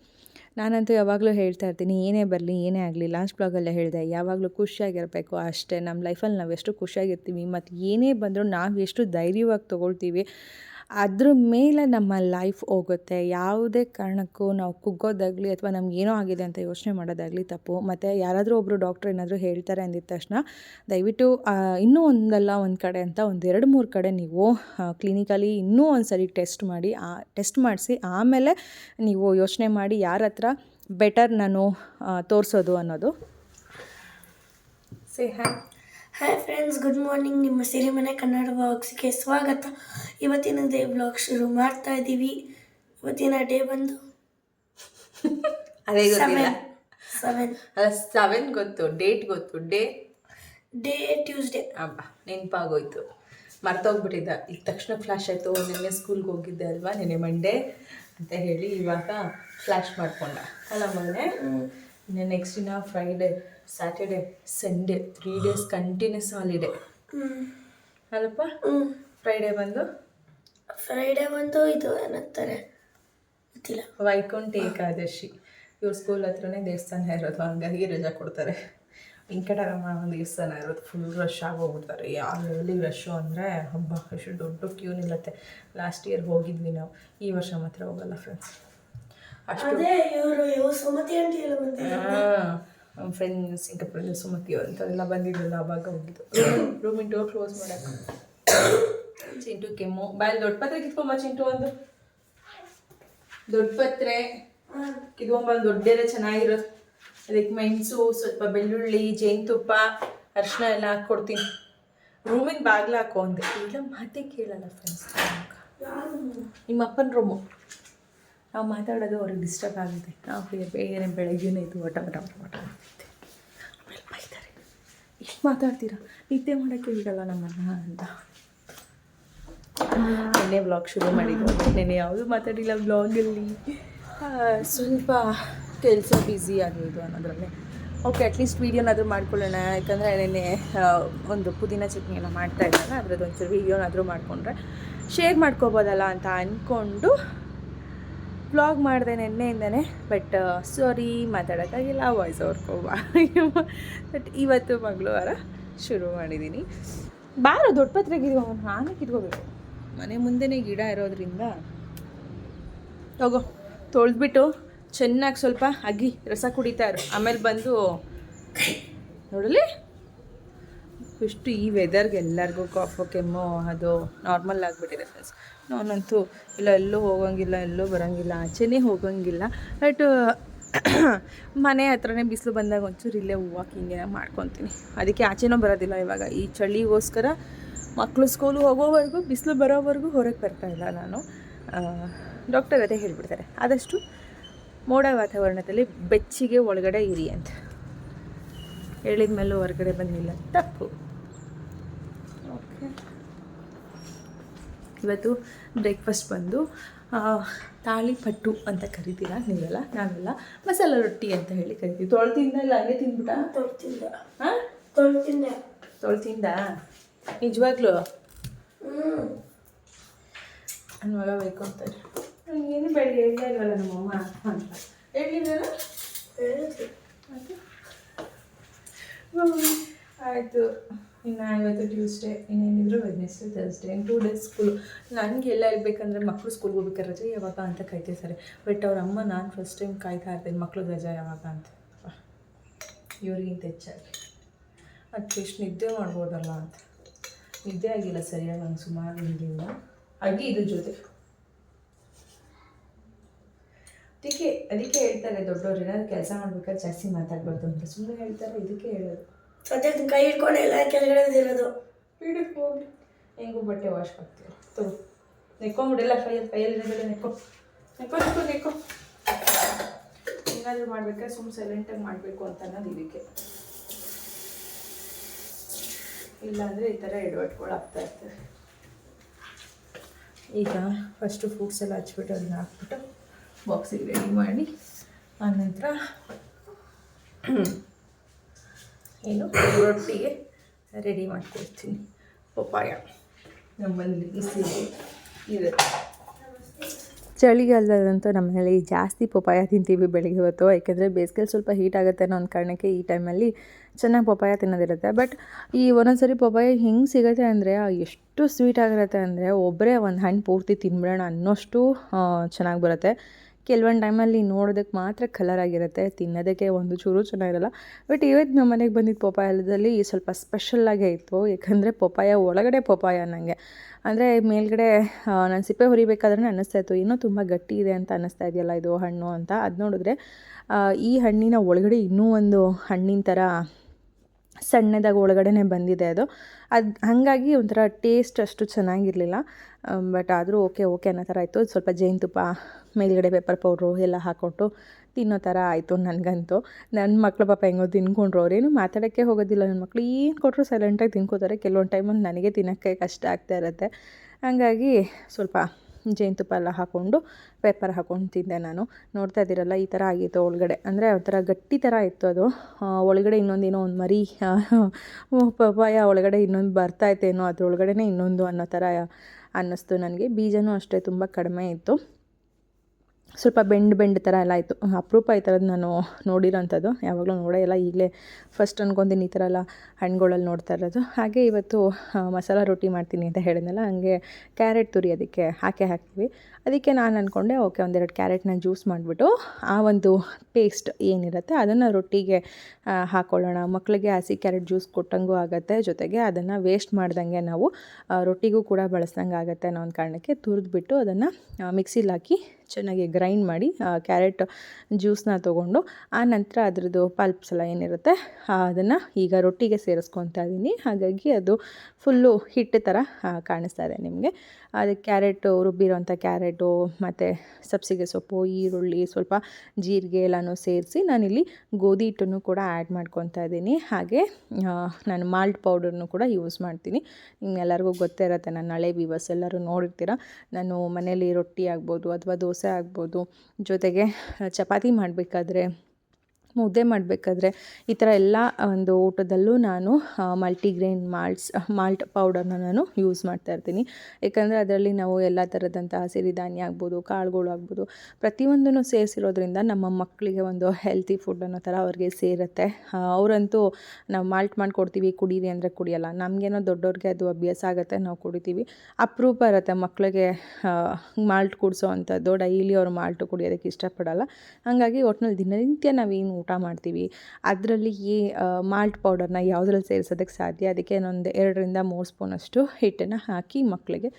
ನಾನಂತೂ ಯಾವಾಗಲೂ ಹೇಳ್ತಾ ಇರ್ತೀನಿ, ಏನೇ ಬರಲಿ, ಏನೇ ಆಗಲಿ ಲಾಸ್ಟ್ ಬ್ಲಾಗಲ್ಲೇ ಹೇಳಿದೆ, ಯಾವಾಗಲೂ ಖುಷಿಯಾಗಿರಬೇಕು ಅಷ್ಟೇ. ನಮ್ಮ ಲೈಫಲ್ಲಿ ನಾವು ಎಷ್ಟು ಖುಷಿಯಾಗಿರ್ತೀವಿ ಮತ್ತು ಏನೇ ಬಂದರೂ ನಾವು ಎಷ್ಟು ಧೈರ್ಯವಾಗಿ ತೊಗೊಳ್ತೀವಿ ಅದ್ರ ಮೇಲೆ ನಮ್ಮ ಲೈಫ್ ಹೋಗುತ್ತೆ. ಯಾವುದೇ ಕಾರಣಕ್ಕೂ ನಾವು ಕುಗ್ಗೋದಾಗಲಿ ಅಥವಾ ನಮ್ಗೆ ಏನೋ ಆಗಿದೆ ಅಂತ ಯೋಚನೆ ಮಾಡೋದಾಗಲಿ ತಪ್ಪು. ಮತ್ತು ಯಾರಾದರೂ ಒಬ್ಬರು ಡಾಕ್ಟ್ರ್ ಏನಾದರೂ ಹೇಳ್ತಾರೆ ಅಂದಿದ್ದ ತಕ್ಷಣ, ದಯವಿಟ್ಟು ಇನ್ನೂ ಒಂದಲ್ಲ, ಒಂದು ಕಡೆ ಅಂತ ಒಂದು ಎರಡು, ಮೂರು ಕಡೆ ನೀವು ಕ್ಲಿನಿಕಲಿ ಇನ್ನೂ ಒಂದು ಸರಿ ಟೆಸ್ಟ್ ಮಾಡಿ, ಆ ಟೆಸ್ಟ್ ಮಾಡಿಸಿ, ಆಮೇಲೆ ನೀವು ಯೋಚನೆ ಮಾಡಿ ಯಾರ ಹತ್ರ ಬೆಟರ್ ನಾನು ತೋರಿಸೋದು ಅನ್ನೋದು. ಸೇ ಹ್ಯಾ ಹಾಯ್ ಫ್ರೆಂಡ್ಸ್ ಗುಡ್ ಮಾರ್ನಿಂಗ್ ನಿಮ್ಮ ಸಿರಿಮನೆ ಕನ್ನಡ ಬಾಕ್ಸ್ಗೆ ಸ್ವಾಗತ. ಇವತ್ತಿನ ಡೇ ಬ್ಲಾಗ್ ಶುರು ಮಾಡ್ತಾ ಇದ್ದೀವಿ ಇವತ್ತಿನ ಡೇ ಬಂದು ಅದೇ ಸೆವೆನ್ ಸೆವೆನ್ ಸೆವೆನ್ ಗೊತ್ತು ಡೇಟ್ ಗೊತ್ತು ಡೇ ಡೇ ಟ್ಯೂಸ್ಡೇ ಅಬ್ಬ ನೆನಪಾಗೋಯ್ತು. ಮರ್ತೋಗ್ಬಿಟ್ಟಿದ್ದ. ಈಗ ತಕ್ಷಣ ಫ್ಲ್ಯಾಶ್ ಆಯಿತು. ನಿನ್ನೆ ಸ್ಕೂಲ್ಗೆ ಹೋಗಿದ್ದೆ ಅಲ್ವಾ? ನಿನ್ನೆ ಮಂಡೇ ಅಂತ ಹೇಳಿ ಇವಾಗ ಫ್ಲ್ಯಾಶ್ ಮಾಡ್ಕೊಂಡ. ಅಲ್ಲ ಮೊನ್ನೆ ಇನ್ನು ನೆಕ್ಸ್ಟ್ ದಿನ Friday Saturday Sunday three days continuous holiday ಅಲ್ಲಪ್ಪ? ಫ್ರೈಡೇ ಬಂದು? ಫ್ರೈಡೇ ಬಂದು ಇದು ಏನಂತಾರೆ? ಗೊತ್ತಿಲ್ಲ. ವೈಕುಂಠ ಏಕಾದಶಿ ಇವ್ರ ಸ್ಕೂಲ್ ಹತ್ರನೇ ದೇವಸ್ಥಾನ ಇರೋದು ಹಂಗಾಗಿ ರಜಾ ಕೊಡ್ತಾರೆ. ವೆಂಕಟರಮಣ ದೇವಸ್ಥಾನ ಇರೋದು ಫುಲ್ ರಶ್ ಆಗೋಗ್ಬಿಡ್ತಾರೆ. ಯಾವ ಲೆವೆಲಿಗೆ ರಶ್ಶು ಅಂದರೆ ಹಬ್ಬ ಎಷ್ಟು ದೊಡ್ಡ ಕ್ಯೂ ನಿಲ್ಲತ್ತೆ. ಲಾಸ್ಟ್ ಇಯರ್ ಹೋಗಿದ್ವಿ ನಾವು. ಈ ವರ್ಷ ಮಾತ್ರ ಹೋಗಲ್ಲ ಫ್ರೆಂಡ್ಸ್ ಅಷ್ಟು ಇವರು ಇವು ಸುಮತಿ ಬಂದಿದ್ದಾರೆ. ನಮ್ಮ ಫ್ರೆಂಡ್ ಸಿಂಗಾಪುರಿಂದ ಸುಮತಿ ಅಂಥದ್ದೆಲ್ಲ ಬಂದಿದ್ರಲ್ಲ ಅವಾಗ ಹೋಗಿದ್ದು. ರೂಮಿನ ಡೋರ್ ಕ್ಲೋಸ್ ಮಾಡೋಕೆ ಚಿಂಟು ಕೆಮ್ಮು. ಬಾಯಲ್ಲಿ ದೊಡ್ಡ ಪತ್ರೆ ಕಿತ್ಕೊಂಬ ಚಿಂಟು ಒಂದು. ದೊಡ್ಡ ಪತ್ರೆ. ಕಿತ್ಕೊಂಬ ದೊಡ್ಡದೇ ಚೆನ್ನಾಗಿರೋದು ಅದಕ್ಕೆ ಮೆಣಸು ಸ್ವಲ್ಪ ಬೆಳ್ಳುಳ್ಳಿ ಜೇನುತುಪ್ಪ ಅರಿಶಿನ ಎಲ್ಲ ಹಾಕ್ಕೊಡ್ತೀನಿ. ರೂಮಿನ ಬಾಗ್ಲು ಹಾಕೋ ಅಂದೆ. ಇಲ್ಲ ಮಾತೇ ಕೇಳಲ್ಲ ಫ್ರೆಂಡ್ಸ್ ನಿಮ್ಮ ಅಪ್ಪನ ರೂಮು ನಾವು ಮಾತಾಡೋದು ಅವ್ರಿಗೆ ಡಿಸ್ಟರ್ಬ್ ಆಗುತ್ತೆ. ನಾವು ಬೇರೆ ಬೆಳಗ್ಗೆನೇ ಇದು ವಟ ಮಟ ಮಾಡ್ತಿದ್ದೆ ಆಮೇಲೆ ಬೈತಾರೆ. ಎಷ್ಟು ಮಾತಾಡ್ತೀರಾ? ನಿದ್ದೆ ಮಾಡೋಕ್ಕೆ ಬಿಡಲ್ಲ ನಮ್ಮನ್ನ ಅಂತ. ನೆನ್ನೆ ಬ್ಲಾಗ್ ಶುರು ಮಾಡಿದ್ದು ನೆನ್ನೆ ಯಾವುದು ಮಾತಾಡಿಲ್ಲ ಬ್ಲಾಗಲ್ಲಿ ಸ್ವಲ್ಪ ಕೆಲಸ ಬ್ಯುಸಿ ಆಗಿದ್ದು ಅನ್ನೋದ್ರಲ್ಲೇ. ಓಕೆ ಅಟ್ಲೀಸ್ಟ್ ವೀಡಿಯೋನಾದರೂ ಮಾಡ್ಕೊಳ್ಳೋಣ. ಯಾಕಂದರೆ ನೆನ್ನೆ ಒಂದು ಪುದೀನ ಚಟ್ನಿ ಎಲ್ಲ ಮಾಡ್ತಾ ಇದ್ದಾನೆ ಅದ್ರದ್ದು ಒಂಚೂರು ವೀಡಿಯೋನಾದರೂ ಮಾಡಿಕೊಂಡ್ರೆ ಶೇರ್ ಮಾಡ್ಕೋಬೋದಲ್ಲ ಅಂತ ಅಂದ್ಕೊಂಡು ವ್ಲಾಗ್ ಮಾಡಿದೆ ನಿನ್ನೆಯಿಂದನೇ ಬಟ್ ಸಾರಿ ಮಾತಾಡೋಕ್ಕಾಗಿಲ್ಲ ವಾಯ್ಸ್ ಅವ್ರಿಗೋಗ ಬಟ್ ಇವತ್ತು ಮಂಗಳವಾರ ಶುರು ಮಾಡಿದ್ದೀನಿ ಬಾರೋ ದೊಡ್ಡ ಪತ್ರೆಗೆ ನಾನೇ ಕಿತ್ಕೋಬೇಕು ಮನೆ ಮುಂದೆನೇ ಗಿಡ ಇರೋದ್ರಿಂದ. ತಗೋ ತೊಳೆದ್ಬಿಟ್ಟು ಚೆನ್ನಾಗಿ ಸ್ವಲ್ಪ ಅಗಿ, ರಸ ಕುಡಿತಾರೆ ಆಮೇಲೆ ಬಂದು ನೋಡಲಿ ಇಷ್ಟು ಈ ವೆದರ್ಗೆ ಎಲ್ಲರಿಗೂ ಕಾಫು ಕೆಮ್ಮು, ಅದು ನಾರ್ಮಲ್ ಆಗಿಬಿಟ್ಟಿದೆ ಫ್ರೆಂಡ್ಸ್ ನಾನಂತೂ ಇಲ್ಲ, ಎಲ್ಲೂ ಹೋಗೋಂಗಿಲ್ಲ, ಎಲ್ಲೂ ಬರೋಂಗಿಲ್ಲ, ಆಚೆನೇ ಹೋಗೋಂಗಿಲ್ಲ. ಬಟ್ ಮನೆ ಹತ್ರನೇ ಬಿಸಿಲು ಬಂದಾಗ ಒಂಚೂರು ಇಲ್ಲೇ ವಾಕಿಂಗೇನ ಮಾಡ್ಕೊತೀನಿ. ಅದಕ್ಕೆ ಆಚೆನೂ ಬರೋದಿಲ್ಲ ಇವಾಗ. ಈ ಚಳಿಗೋಸ್ಕರ ಮಕ್ಕಳು ಸ್ಕೂಲು ಹೋಗೋವರೆಗೂ, ಬಿಸಿಲು ಬರೋವರೆಗೂ ಹೊರಗೆ ಬರ್ತಾಯಿಲ್ಲ ನಾನು. ಡಾಕ್ಟರ್ ಅದೇ ಹೇಳಿಬಿಡ್ತಾರೆ. ಆದಷ್ಟು ಮೋಡ ವಾತಾವರಣದಲ್ಲಿ ಬೆಚ್ಚಿಗೆ ಒಳಗಡೆ ಇರಿ ಅಂತ. ಹೇಳಿದ ಮೇಲೂ ಹೊರಗಡೆ ಬಂದಿಲ್ಲ. ತಪ್ಪು. ಓಕೆ ಇವತ್ತು ಬ್ರೇಕ್ಫಾಸ್ಟ್ ಬಂದು ತಾಳಿಪಟ್ಟು ಅಂತ ಕರಿತೀರ ನೀವೆಲ್ಲ ನಾವೆಲ್ಲ ಮಸಾಲೆ ರೊಟ್ಟಿ ಅಂತ ಹೇಳಿ ಕರಿತೀವಿ. ತೊಳ್ತಿಂದ ಇಲ್ಲ ಹಂಗೆ ತಿಂದ್ಬಿಟ್ಟ? ತೊಳ್ತಿಂದ ಹಾಂ? ತೊಳ್ತಿದ್ದೆ. ತೊಳ್ತಿಂದ? ನಿಜವಾಗ್ಲೂ? ನನ್ನ ಮಗ ಬೇಕು ಅಂತಾರೆ ಏನು ಬೆಳಿಗ್ಗೆ ಎಣ್ಣೆ ಇಲ್ವಲ್ಲ ನಮ್ಮಮ್ಮ? ಅಂತ ಹೇಳಿದ್ರಲ್ಲ ಹೇಳಿದ್ರಿ ಆಯಿತು. ಇನ್ನು ಇವತ್ತು ಟ್ಯೂಸ್ಡೇ ಇನ್ನೇನಿದ್ರು ವೆಡ್ನೆಸ್ಡೇ ಥರ್ಸ್ಡೇ ಇನ್ನು ಟೂ ಡೇಸ್ ಸ್ಕೂಲು ನನಗೆ ಎಲ್ಲ ಇರಬೇಕಂದ್ರೆ ಮಕ್ಕಳು ಸ್ಕೂಲ್ಗೆ ಹೋಗ್ಬೇಕಾದ್ರೆ ರಜೆ ಯಾವಾಗ ಅಂತ ಕಾಯ್ತಿರ್ತಾರೆ ಬಟ್ ಅವ್ರ ಅಮ್ಮ ನಾನು ಫಸ್ಟ್ ಟೈಮ್ ಕಾಯ್ತಾ ಇರ್ತೇನೆ ಮಕ್ಕಳು ರಜೆ ಯಾವಾಗ ಅಂತ. ಇವ್ರಿಗಿಂತ ಹೆಚ್ಚಾಗಿ. ಅಟ್ಲೀಸ್ಟ್ ನಿದ್ದೆ ಮಾಡ್ಬೋದಲ್ಲ ಅಂತ. ನಿದ್ದೆ ಆಗಿಲ್ಲ ಸರಿಯಾಗಿ ನಂಗೆ ಸುಮಾರು ಹೀಗೆ ಇಲ್ಲ ಅಡುಗೆ ಇದ್ರ ಜೊತೆ. ಅದಕ್ಕೆ ಅದಕ್ಕೆ ಹೇಳ್ತಾರೆ ದೊಡ್ಡವ್ರು, ಏನಾದ್ರು ಕೆಲಸ ಮಾಡ್ಬೇಕಾದ್ರೆ ಜಾಸ್ತಿ ಮಾತಾಡ್ಬಾರ್ದು ಅಂತ. ಸುಮ್ಮನೆ ಹೇಳ್ತಾರೆ, ಇದಕ್ಕೆ ಹೇಳೋದು. ಸದ್ಯಕ್ಕೆ ಕೈ ಹಿಡ್ಕೊಂಡು ಎಲ್ಲ ಕೆಳಗಡೆ ಇರೋದು. ಹಿಡಿಕ್ ಹೋಗಿ. ಹೆಂಗೂ ಬಟ್ಟೆ ವಾಶ್ ಮಾಡ್ತೀವಿ ತಗೋ. ನೆಕ್ಕೊಂಬಿಡಿಲ್ಲ ಕೈಯಲ್ಲಿ ಕೈಯಲ್ಲಿ ಇರೋದೆಲ್ಲ ನೆಕ್ಕೋ. ನೆಕ್ಕೋ ನೆಕ್ಕೋ ನೆಕ್ಕೋ. ಏನಾದರೂ ಮಾಡ್ಬೇಕಾದ್ರೆ ಸುಮ್ಮ ಸೈಲೆಂಟಾಗಿ ಮಾಡಬೇಕು ಅಂತ ಅನ್ನೋದು ಇದಕ್ಕೆ. ಇಲ್ಲಾಂದರೆ ಈ ಥರ ಎಡವಟ್ಗಳು ಆಗ್ತಾ ಇರ್ತವೆ ಈಗ ಫಸ್ಟು ಫ್ರೂಟ್ಸ್ ಎಲ್ಲ ಹಚ್ಬಿಟ್ಟು ಅದನ್ನ ಹಾಕ್ಬಿಟ್ಟು ಬಾಕ್ಸಿಗೆ ರೆಡಿ ಮಾಡಿ, ಆನಂತರ ಏನು? ರೊಟ್ಟಿಗೆ ರೆಡಿ ಮಾಡ್ಕೊಡ್ತೀನಿ. ಪಪ್ಪಾಯ. ನಮ್ಮ ಬಿಸಿಲು ಬಿಸಿ ಇದೆ. ಚಳಿಗಾಲದಂತೂ ನಮ್ಮ ಮನೇಲಿ ಜಾಸ್ತಿ ಪಪ್ಪಾಯ ತಿಂತೀವಿ ಬೆಳಿಗ್ಗೆ ಹೊತ್ತು. ಯಾಕೆಂದರೆ ಬೇಸಿಗೆಲಿ ಸ್ವಲ್ಪ ಹೀಟ್ ಆಗುತ್ತೆ ಅನ್ನೋ ಒಂದು ಕಾರಣಕ್ಕೆ ಈ ಟೈಮಲ್ಲಿ ಚೆನ್ನಾಗಿ ಪಪ್ಪಾಯ ತಿನ್ನೋದಿರುತ್ತೆ. ಬಟ್ ಈ ಒಂದೊಂದ್ಸರಿ ಪಪ್ಪಾಯ ಹೆಂಗೆ ಸಿಗುತ್ತೆ ಅಂದರೆ ಎಷ್ಟು ಸ್ವೀಟ್ ಆಗಿರುತ್ತೆ ಅಂದರೆ ಒಬ್ಬರೇ ಒಂದು ಹಣ್ಣು ಪೂರ್ತಿ ತಿನ್ಬಿಡೋಣ ಅನ್ನೋಷ್ಟು ಚೆನ್ನಾಗಿ ಬರುತ್ತೆ. ಕೆಲವೊಂದು ಟೈಮಲ್ಲಿ ನೋಡೋದಕ್ಕೆ ಮಾತ್ರ ಕಲರ್ ಆಗಿರುತ್ತೆ, ತಿನ್ನೋದಕ್ಕೆ ಒಂದು ಚೂರು ಚೆನ್ನಾಗಿರಲ್ಲ. ಬಟ್ ಇವತ್ತು ನಮ್ಮ ಮನೆಗೆ ಬಂದಿದ್ದ ಪೊಪಾಯದಲ್ಲಿ ಸ್ವಲ್ಪ ಸ್ಪೆಷಲ್ಲಾಗೇ ಇತ್ತು. ಯಾಕಂದರೆ ಪೊಪಾಯ ಒಳಗಡೆ ಪೊಪಾಯ ನನಗೆ ಅಂದರೆ ಮೇಲ್ಗಡೆ ನಾನು ಸಿಪ್ಪೆ ಹುರಿಬೇಕಾದ್ರೆ ಅನ್ನಿಸ್ತಾ ಇತ್ತು. ಇನ್ನೂ ತುಂಬ ಗಟ್ಟಿ ಇದೆ ಅಂತ ಅನ್ನಿಸ್ತಾ ಇದೆಯಲ್ಲ ಇದು ಹಣ್ಣು ಅಂತ. ಅದು ನೋಡಿದ್ರೆ ಈ ಹಣ್ಣಿನ ಒಳಗಡೆ ಇನ್ನೂ ಒಂದು ಹಣ್ಣಿನ ಥರ ಸಣ್ಣದಾಗಿ ಒಳಗಡೆ ಬಂದಿದೆ ಅದು. ಅದು, ಹಾಗಾಗಿ ಒಂಥರ ಟೇಸ್ಟ್ ಅಷ್ಟು ಚೆನ್ನಾಗಿರಲಿಲ್ಲ. ಬಟ್ ಆದರೂ ಓಕೆ ಓಕೆ ಅನ್ನೋ ಥರ ಆಯಿತು. ಸ್ವಲ್ಪ ಜೇನುತುಪ್ಪ ಮೇಲ್ಗಡೆ ಪೇಪರ್ ಪೌಡ್ರು ಎಲ್ಲ ಹಾಕ್ಕೊಟ್ಟು ತಿನ್ನೋ ಥರ ಆಯಿತು ನನಗಂತೂ. ನನ್ನ ಮಕ್ಳು ಪಾಪ ಹೆಂಗೋ ತಿನ್ಕೊಂಡ್ರು ಅವ್ರೇನು ಮಾತಾಡೋಕ್ಕೆ ಹೋಗೋದಿಲ್ಲ. ನನ್ನ ಮಕ್ಳು ಏನು ಕೊಟ್ಟರು ಸೈಲೆಂಟಾಗಿ ತಿನ್ಕೋತಾರೆ. ಕೆಲವೊಂದು ಟೈಮಲ್ಲಿ ನನಗೆ ತಿನ್ನೋಕ್ಕೆ ಕಷ್ಟ ಆಗ್ತಾ ಇರುತ್ತೆ. ಹಾಗಾಗಿ ಸ್ವಲ್ಪ ಜೇನುತುಪ್ಪ ಎಲ್ಲ ಹಾಕ್ಕೊಂಡು ಪೇಪರ್ ಹಾಕ್ಕೊಂಡು ತಿಂದೆ ನಾನು. ನೋಡ್ತಾ ಇದ್ದೀರಲ್ಲ, ಈ ಥರ ಆಗಿತ್ತು ಒಳಗಡೆ. ಅಂದರೆ ಒಂಥರ ಗಟ್ಟಿ ಥರ ಇತ್ತು ಅದು. ಒಳಗಡೆ ಇನ್ನೊಂದೇನೋ ಒಂದು ಮರಿ ಪಪಾಯ ಒಳಗಡೆ ಇನ್ನೊಂದು ಬರ್ತಾಯಿತ್ತೇನೋ ಅದ್ರೊಳಗಡೆನೇ ಇನ್ನೊಂದು ಅನ್ನೋ ಥರ ಅನ್ನಿಸ್ತು ನನಗೆ. ಬೀಜನೂ ಅಷ್ಟೇ ತುಂಬ ಕಡಿಮೆ ಇತ್ತು. ಸ್ವಲ್ಪ ಬೆಂಡ್ ಬೆಂಡ್ ಥರ ಎಲ್ಲ ಆಯಿತು ಅಪರೂಪ ಈ ಥರದ್ದು ನಾನು ನೋಡಿರೋಂಥದ್ದು. ಯಾವಾಗಲೂ ನೋಡೇ ಇಲ್ಲ. ಈಗಲೇ ಫಸ್ಟ್ ಅನ್ಕೊತೀನಿ ಈ ಥರ ಎಲ್ಲ ಹಣ್ಣುಗಳಲ್ಲಿ ನೋಡ್ತಾ ಇರೋದು. ಹಾಗೆ ಇವತ್ತು ಮಸಾಲ ರೊಟ್ಟಿ ಮಾಡ್ತೀನಿ ಅಂತ ಹೇಳಿದ್ನಲ್ಲ, ಹಂಗೆ ಕ್ಯಾರೆಟ್ ತುರಿ ಅದಕ್ಕೆ ಹಾಕೇ ಹಾಕ್ತೀವಿ. ಅದಕ್ಕೆ ನಾನು ಅಂದ್ಕೊಂಡೆ ಓಕೆ ಒಂದೆರಡು ಕ್ಯಾರೆಟ್ನ ಜ್ಯೂಸ್ ಮಾಡಿಬಿಟ್ಟು ಆ ಒಂದು ಪೇಸ್ಟ್ ಏನಿರುತ್ತೆ ಅದನ್ನು ರೊಟ್ಟಿಗೆ ಹಾಕ್ಕೊಳ್ಳೋಣ ಮಕ್ಕಳಿಗೆ ಹಸಿ ಕ್ಯಾರೆಟ್ ಜ್ಯೂಸ್ ಕೊಟ್ಟಂಗೂ ಆಗುತ್ತೆ. ಜೊತೆಗೆ ಅದನ್ನು ವೇಸ್ಟ್ ಮಾಡ್ದಂಗೆ ನಾವು ರೊಟ್ಟಿಗೂ ಕೂಡ ಬಳಸ್ದಂಗೆ ಆಗುತ್ತೆ ಅನ್ನೋ ಒಂದು ಕಾರಣಕ್ಕೆ ತುರಿದ್ಬಿಟ್ಟು ಅದನ್ನು ಮಿಕ್ಸಿಲಿ ಹಾಕಿ ಚೆನ್ನಾಗಿ ಗ್ರೈಂಡ್ ಮಾಡಿ ಕ್ಯಾರೆಟ್ ಜ್ಯೂಸನ್ನ ತೊಗೊಂಡು, ಆ ನಂತರ ಅದರದ್ದು ಪಲ್ಪ್ಸ್ ಎಲ್ಲ ಏನಿರುತ್ತೆ ಅದನ್ನು ಈಗ ರೊಟ್ಟಿಗೆ ಸೇರಿಸ್ಕೊತಾ ಇದ್ದೀನಿ ಹಾಗಾಗಿ ಅದು ಫುಲ್ಲು ಹಿಟ್ಟು ಥರ ಕಾಣಿಸ್ತಾ ಇದೆ ನಿಮಗೆ. ಅದಕ್ಕೆ ಕ್ಯಾರೆಟು ರುಬ್ಬಿರೋಂಥ ಕ್ಯಾರೆಟು ಮತ್ತು ಸಬ್ಸಿಗೆ ಸೊಪ್ಪು, ಈರುಳ್ಳಿ, ಸ್ವಲ್ಪ ಜೀರಿಗೆ ಎಲ್ಲನೂ ಸೇರಿಸಿ ನಾನಿಲ್ಲಿ ಗೋಧಿ ಹಿಟ್ಟನ್ನು ಕೂಡ ಆ್ಯಡ್ ಮಾಡ್ಕೊತಾ ಇದ್ದೀನಿ. ಹಾಗೆ ನಾನು ಮಾಲ್ಟ್ ಪೌಡರ್ನು ಕೂಡ ಯೂಸ್ ಮಾಡ್ತೀನಿ. ನಿಮ್ಗೆಲ್ಲರಿಗೂ ಗೊತ್ತೇ ಇರುತ್ತೆ, ನನ್ನ ಹಳೆ ವಿವಸ್ ಎಲ್ಲರೂ ನೋಡಿರ್ತೀರ? ನಾನು ಮನೆಯಲ್ಲಿ ರೊಟ್ಟಿ ಆಗ್ಬೋದು ಅಥವಾ ದೋಸೆ ಆಗ್ಬೋದು. ಜೊತೆಗೆ ಚಪಾತಿ ಮಾಡಬೇಕಾದ್ರೆ ಮುದ್ದೆ ಮಾಡಬೇಕಾದ್ರೆ ಈ ಥರ ಎಲ್ಲ ಒಂದು ಊಟದಲ್ಲೂ ನಾನು ಮಲ್ಟಿಗ್ರೇನ್ ಮಾಲ್ಟ್ಸ್ ಮಾಲ್ಟ್ ಪೌಡರ್ನ ನಾನು ಯೂಸ್ ಮಾಡ್ತಾ ಇರ್ತೀನಿ. ಏಕೆಂದರೆ ಅದರಲ್ಲಿ ನಾವು ಎಲ್ಲ ಥರದಂತಹ ಸಿರಿಧಾನ್ಯ ಆಗ್ಬೋದು, ಕಾಳುಗಳು ಆಗ್ಬೋದು, ಪ್ರತಿಯೊಂದನ್ನು ಸೇರಿಸಿರೋದ್ರಿಂದ ನಮ್ಮ ಮಕ್ಕಳಿಗೆ ಒಂದು ಹೆಲ್ತಿ ಫುಡ್ ಅನ್ನೋ ಥರ ಅವ್ರಿಗೆ ಸೇರುತ್ತೆ. ಅವರಂತೂ ನಾವು ಮಾಲ್ಟ್ ಮಾಡಿಕೊಡ್ತೀವಿ, ಕುಡೀರಿ ಅಂದರೆ ಕುಡಿಯಲ್ಲ. ನಮಗೇನೋ ದೊಡ್ಡವ್ರಿಗೆ ಅದು ಅಭ್ಯಾಸ ಆಗುತ್ತೆ, ನಾವು ಕುಡಿತೀವಿ. ಅಪರೂಪ ಇರುತ್ತೆ ಮಕ್ಕಳಿಗೆ ಮಾಲ್ಟ್ ಕುಡಿಸೋ ಅಂಥದ್ದು. ಡೈಲಿ ಅವರು ಮಾಲ್ಟು ಕುಡಿಯೋದಕ್ಕೆ ಇಷ್ಟಪಡಲ್ಲ. ಹಾಗಾಗಿ ಒಟ್ಟಿನಲ್ಲಿ ದಿನನಿತ್ಯ ನಾವೇನು ಊಟ ಮಾಡ್ತೀವಿ. ಅದರಲ್ಲಿ ಈ ಮಾಲ್ಟ್ ಪೌಡರ್ನ ಯಾವುದ್ರಲ್ಲಿ ಸೇರಿಸೋದಕ್ಕೆ ಸಾಧ್ಯ? ಅದಕ್ಕೆ ಒಂದು ಎರಡರಿಂದ ಮೂರು ಸ್ಪೂನಷ್ಟು ಹಿಟ್ಟನ್ನು ಹಾಕಿ ಮಕ್ಕಳಿಗೆ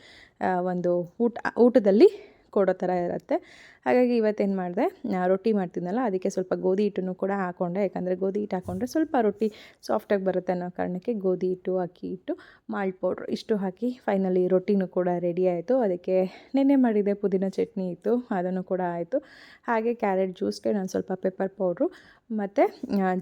ಒಂದು ಊಟ, ಊಟದಲ್ಲಿ ಕೊಡೋ ಥರ ಇರುತ್ತೆ. ಹಾಗಾಗಿ ಇವತ್ತೇನು ಮಾಡಿದೆ ರೊಟ್ಟಿ ಮಾಡ್ತಿದ್ನಲ್ಲ, ಅದಕ್ಕೆ ಸ್ವಲ್ಪ ಗೋಧಿ ಹಿಟ್ಟನ್ನು ಕೂಡ ಹಾಕ್ಕೊಂಡೆ ಯಾಕಂದರೆ ಗೋಧಿ ಹಿಟ್ಟು ಹಾಕ್ಕೊಂಡ್ರೆ ಸ್ವಲ್ಪ ರೊಟ್ಟಿ ಸಾಫ್ಟಾಗಿ ಬರುತ್ತೆ ಅನ್ನೋ ಕಾರಣಕ್ಕೆ ಗೋಧಿ ಹಿಟ್ಟು, ಅಕ್ಕಿ ಹಿಟ್ಟು ಮಾಲ್ಟ್ ಪೌಡ್ರ್ ಇಷ್ಟು ಹಾಕಿ ಫೈನಲಿ ರೊಟ್ಟಿನೂ ಕೂಡ ರೆಡಿ ಆಯಿತು. ಅದಕ್ಕೆ ನೆನ್ನೆ ಮಾಡಿದೆ ಪುದೀನ ಚಟ್ನಿ ಇತ್ತು, ಅದನ್ನು ಕೂಡ ಆಯಿತು. ಹಾಗೆ ಕ್ಯಾರೆಟ್ ಜ್ಯೂಸ್ಗೆ ನಾನು ಸ್ವಲ್ಪ ಪೆಪ್ಪರ್ ಪೌಡ್ರು ಮತ್ತು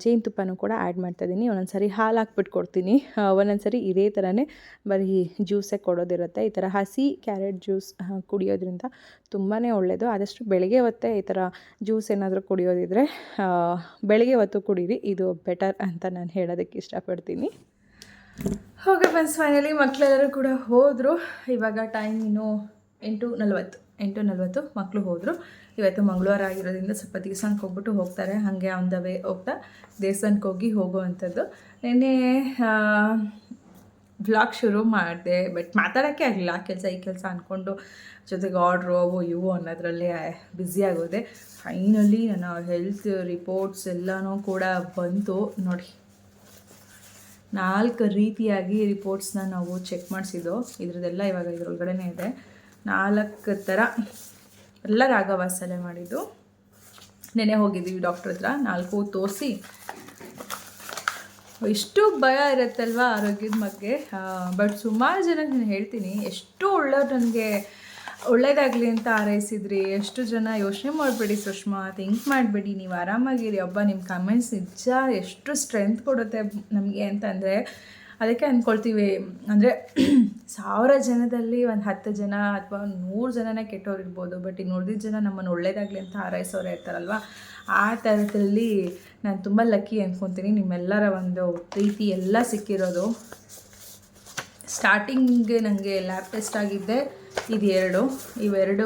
ಜೇನುತುಪ್ಪನೂ ಕೂಡ ಆ್ಯಡ್ ಮಾಡ್ತಾಯಿದ್ದೀನಿ ಒಂದೊಂದು ಸರಿ ಹಾಲು ಹಾಕ್ಬಿಟ್ಟು ಕೊಡ್ತೀನಿ. ಒಂದೊಂದು ಸರಿ ಇದೇ ಥರನೇ ಬರೀ ಜ್ಯೂಸೇ ಕೊಡೋದಿರುತ್ತೆ. ಈ ಥರ ಹಸಿ ಕ್ಯಾರೆಟ್ ಜ್ಯೂಸ್ ಕುಡಿಯೋದ್ರಿಂದ ತುಂಬಾ ಒಳ್ಳೆಯದು ಆದಷ್ಟು ಬೆಳಗ್ಗೆ ಹೊತ್ತೇ ಈ ಥರ ಜ್ಯೂಸ್ ಏನಾದರೂ ಕುಡಿಯೋದಿದ್ರೆ ಬೆಳಗ್ಗೆ ಹೊತ್ತು ಕುಡೀರಿ, ಇದು ಬೆಟರ್ ಅಂತ ನಾನು ಹೇಳೋದಕ್ಕೆ ಇಷ್ಟಪಡ್ತೀನಿ. ಹೋಗಿ ಫ್ರೆಂಡ್ಸ್ ಫೈನಲಿ ಮಕ್ಕಳೆಲ್ಲರೂ ಕೂಡ ಹೋದರು. ಇವಾಗ ಟೈಮ್ ಇನ್ನು ಎಂಟು ನಲ್ವತ್ತು ಎಂಟು ನಲ್ವತ್ತು ಮಕ್ಕಳು ಹೋದರು. ಇವತ್ತು ಮಂಗಳವಾರ ಆಗಿರೋದ್ರಿಂದ ಸ್ವಲ್ಪ ದೇವಸ್ಥಾನಕ್ಕೆ ಹೋಗ್ಬಿಟ್ಟು ಹೋಗ್ತಾರೆ. ಹಾಗೆ ಆನ್ ದ ವೇ ಹೋಗ್ತಾ ದೇವಸ್ಥಾನಕ್ಕೆ ಹೋಗಿ ಹೋಗುವಂಥದ್ದು. ನಿನ್ನೆ ವ್ಲಾಗ್ ಶುರು ಮಾಡಿದೆ ಬಟ್ ಮಾತಾಡೋಕ್ಕೆ ಆಗಲಿಲ್ಲ. ಆ ಕೆಲಸ, ಈ ಕೆಲಸ ಅಂದ್ಕೊಂಡು ಜೊತೆಗೆ ಆರ್ಡ್ರು ಅವು, ಇವು ಅನ್ನೋದ್ರಲ್ಲಿ ಬ್ಯುಸಿ ಆಗೋದೆ. ಫೈನಲಿ ನನ್ನ ಹೆಲ್ತ್ ರಿಪೋರ್ಟ್ಸ್ ಎಲ್ಲನೂ ಕೂಡ ಬಂತು. ನೋಡಿ, ನಾಲ್ಕು ರೀತಿಯಾಗಿ ರಿಪೋರ್ಟ್ಸ್ನ ನಾವು ಚೆಕ್ ಮಾಡಿಸಿದ್ದು. ಇದ್ರದ್ದೆಲ್ಲ ಇವಾಗ ಇದ್ರೊಳಗಡೆನೇ ಇದೆ. ನಾಲ್ಕು ಥರ ಎಲ್ಲ ರಾಗವಾಸಲೆ ಮಾಡಿದ್ದು. ನೆನೆ ಹೋಗಿದ್ದೀವಿ ಡಾಕ್ಟ್ರ್ ಹತ್ರ. ನಾಲ್ಕು ತೋರಿಸಿ ಎಷ್ಟು ಭಯ ಇರುತ್ತಲ್ವಾ ಆರೋಗ್ಯದ ಬಗ್ಗೆ? ಬಟ್ ಸುಮಾರು ಜನಕ್ಕೆ ನಾನು ಹೇಳ್ತೀನಿ, ಎಷ್ಟು ಒಳ್ಳೆಯವ್ರು ನನಗೆ ಒಳ್ಳೇದಾಗಲಿ ಅಂತ ಹಾರೈಸಿದ್ರಿ, ಎಷ್ಟು ಜನ ಯೋಚನೆ ಮಾಡಬೇಡಿ ಸುಷ್ಮಾ ಥಿಂಕ್ ಮಾಡಬೇಡಿ, ನೀವು ಆರಾಮಾಗಿರಿ ಒಬ್ಬ ನಿಮ್ಮ ಕಮೆಂಟ್ಸ್ ನಿಜ ಎಷ್ಟು ಸ್ಟ್ರೆಂತ್ ಕೊಡುತ್ತೆ ನಮಗೆ ಅಂತಂದರೆ ಅದಕ್ಕೆ ಅಂದ್ಕೊಳ್ತೀವಿ ಅಂದರೆ ಸಾವಿರ ಜನದಲ್ಲಿ ಒಂದು ಹತ್ತು ಜನ ಅಥವಾ ನೂರು ಜನನೇ ಕೆಟ್ಟವ್ರು ಇರ್ಬೋದು. ಬಟ್ ಇನ್ನು ನೋಡಿದ ಜನ ನಮ್ಮನ್ನು ಒಳ್ಳೇದಾಗಲಿ ಅಂತ ಹಾರೈಸೋರು ಇರ್ತಾರಲ್ವ? ಆ ಥರದಲ್ಲಿ ನಾನು ತುಂಬ ಲಕ್ಕಿ ಅಂದ್ಕೊತೀನಿ ನಿಮ್ಮೆಲ್ಲರ ಒಂದು ಪ್ರೀತಿ ಎಲ್ಲ ಸಿಕ್ಕಿರೋದು. ಸ್ಟಾರ್ಟಿಂಗ್ಗೆ ನನಗೆ ಲ್ಯಾಬ್ ಟೆಸ್ಟ್ ಆಗಿದ್ದೆ. ಇದು ಎರಡು ಇವೆರಡು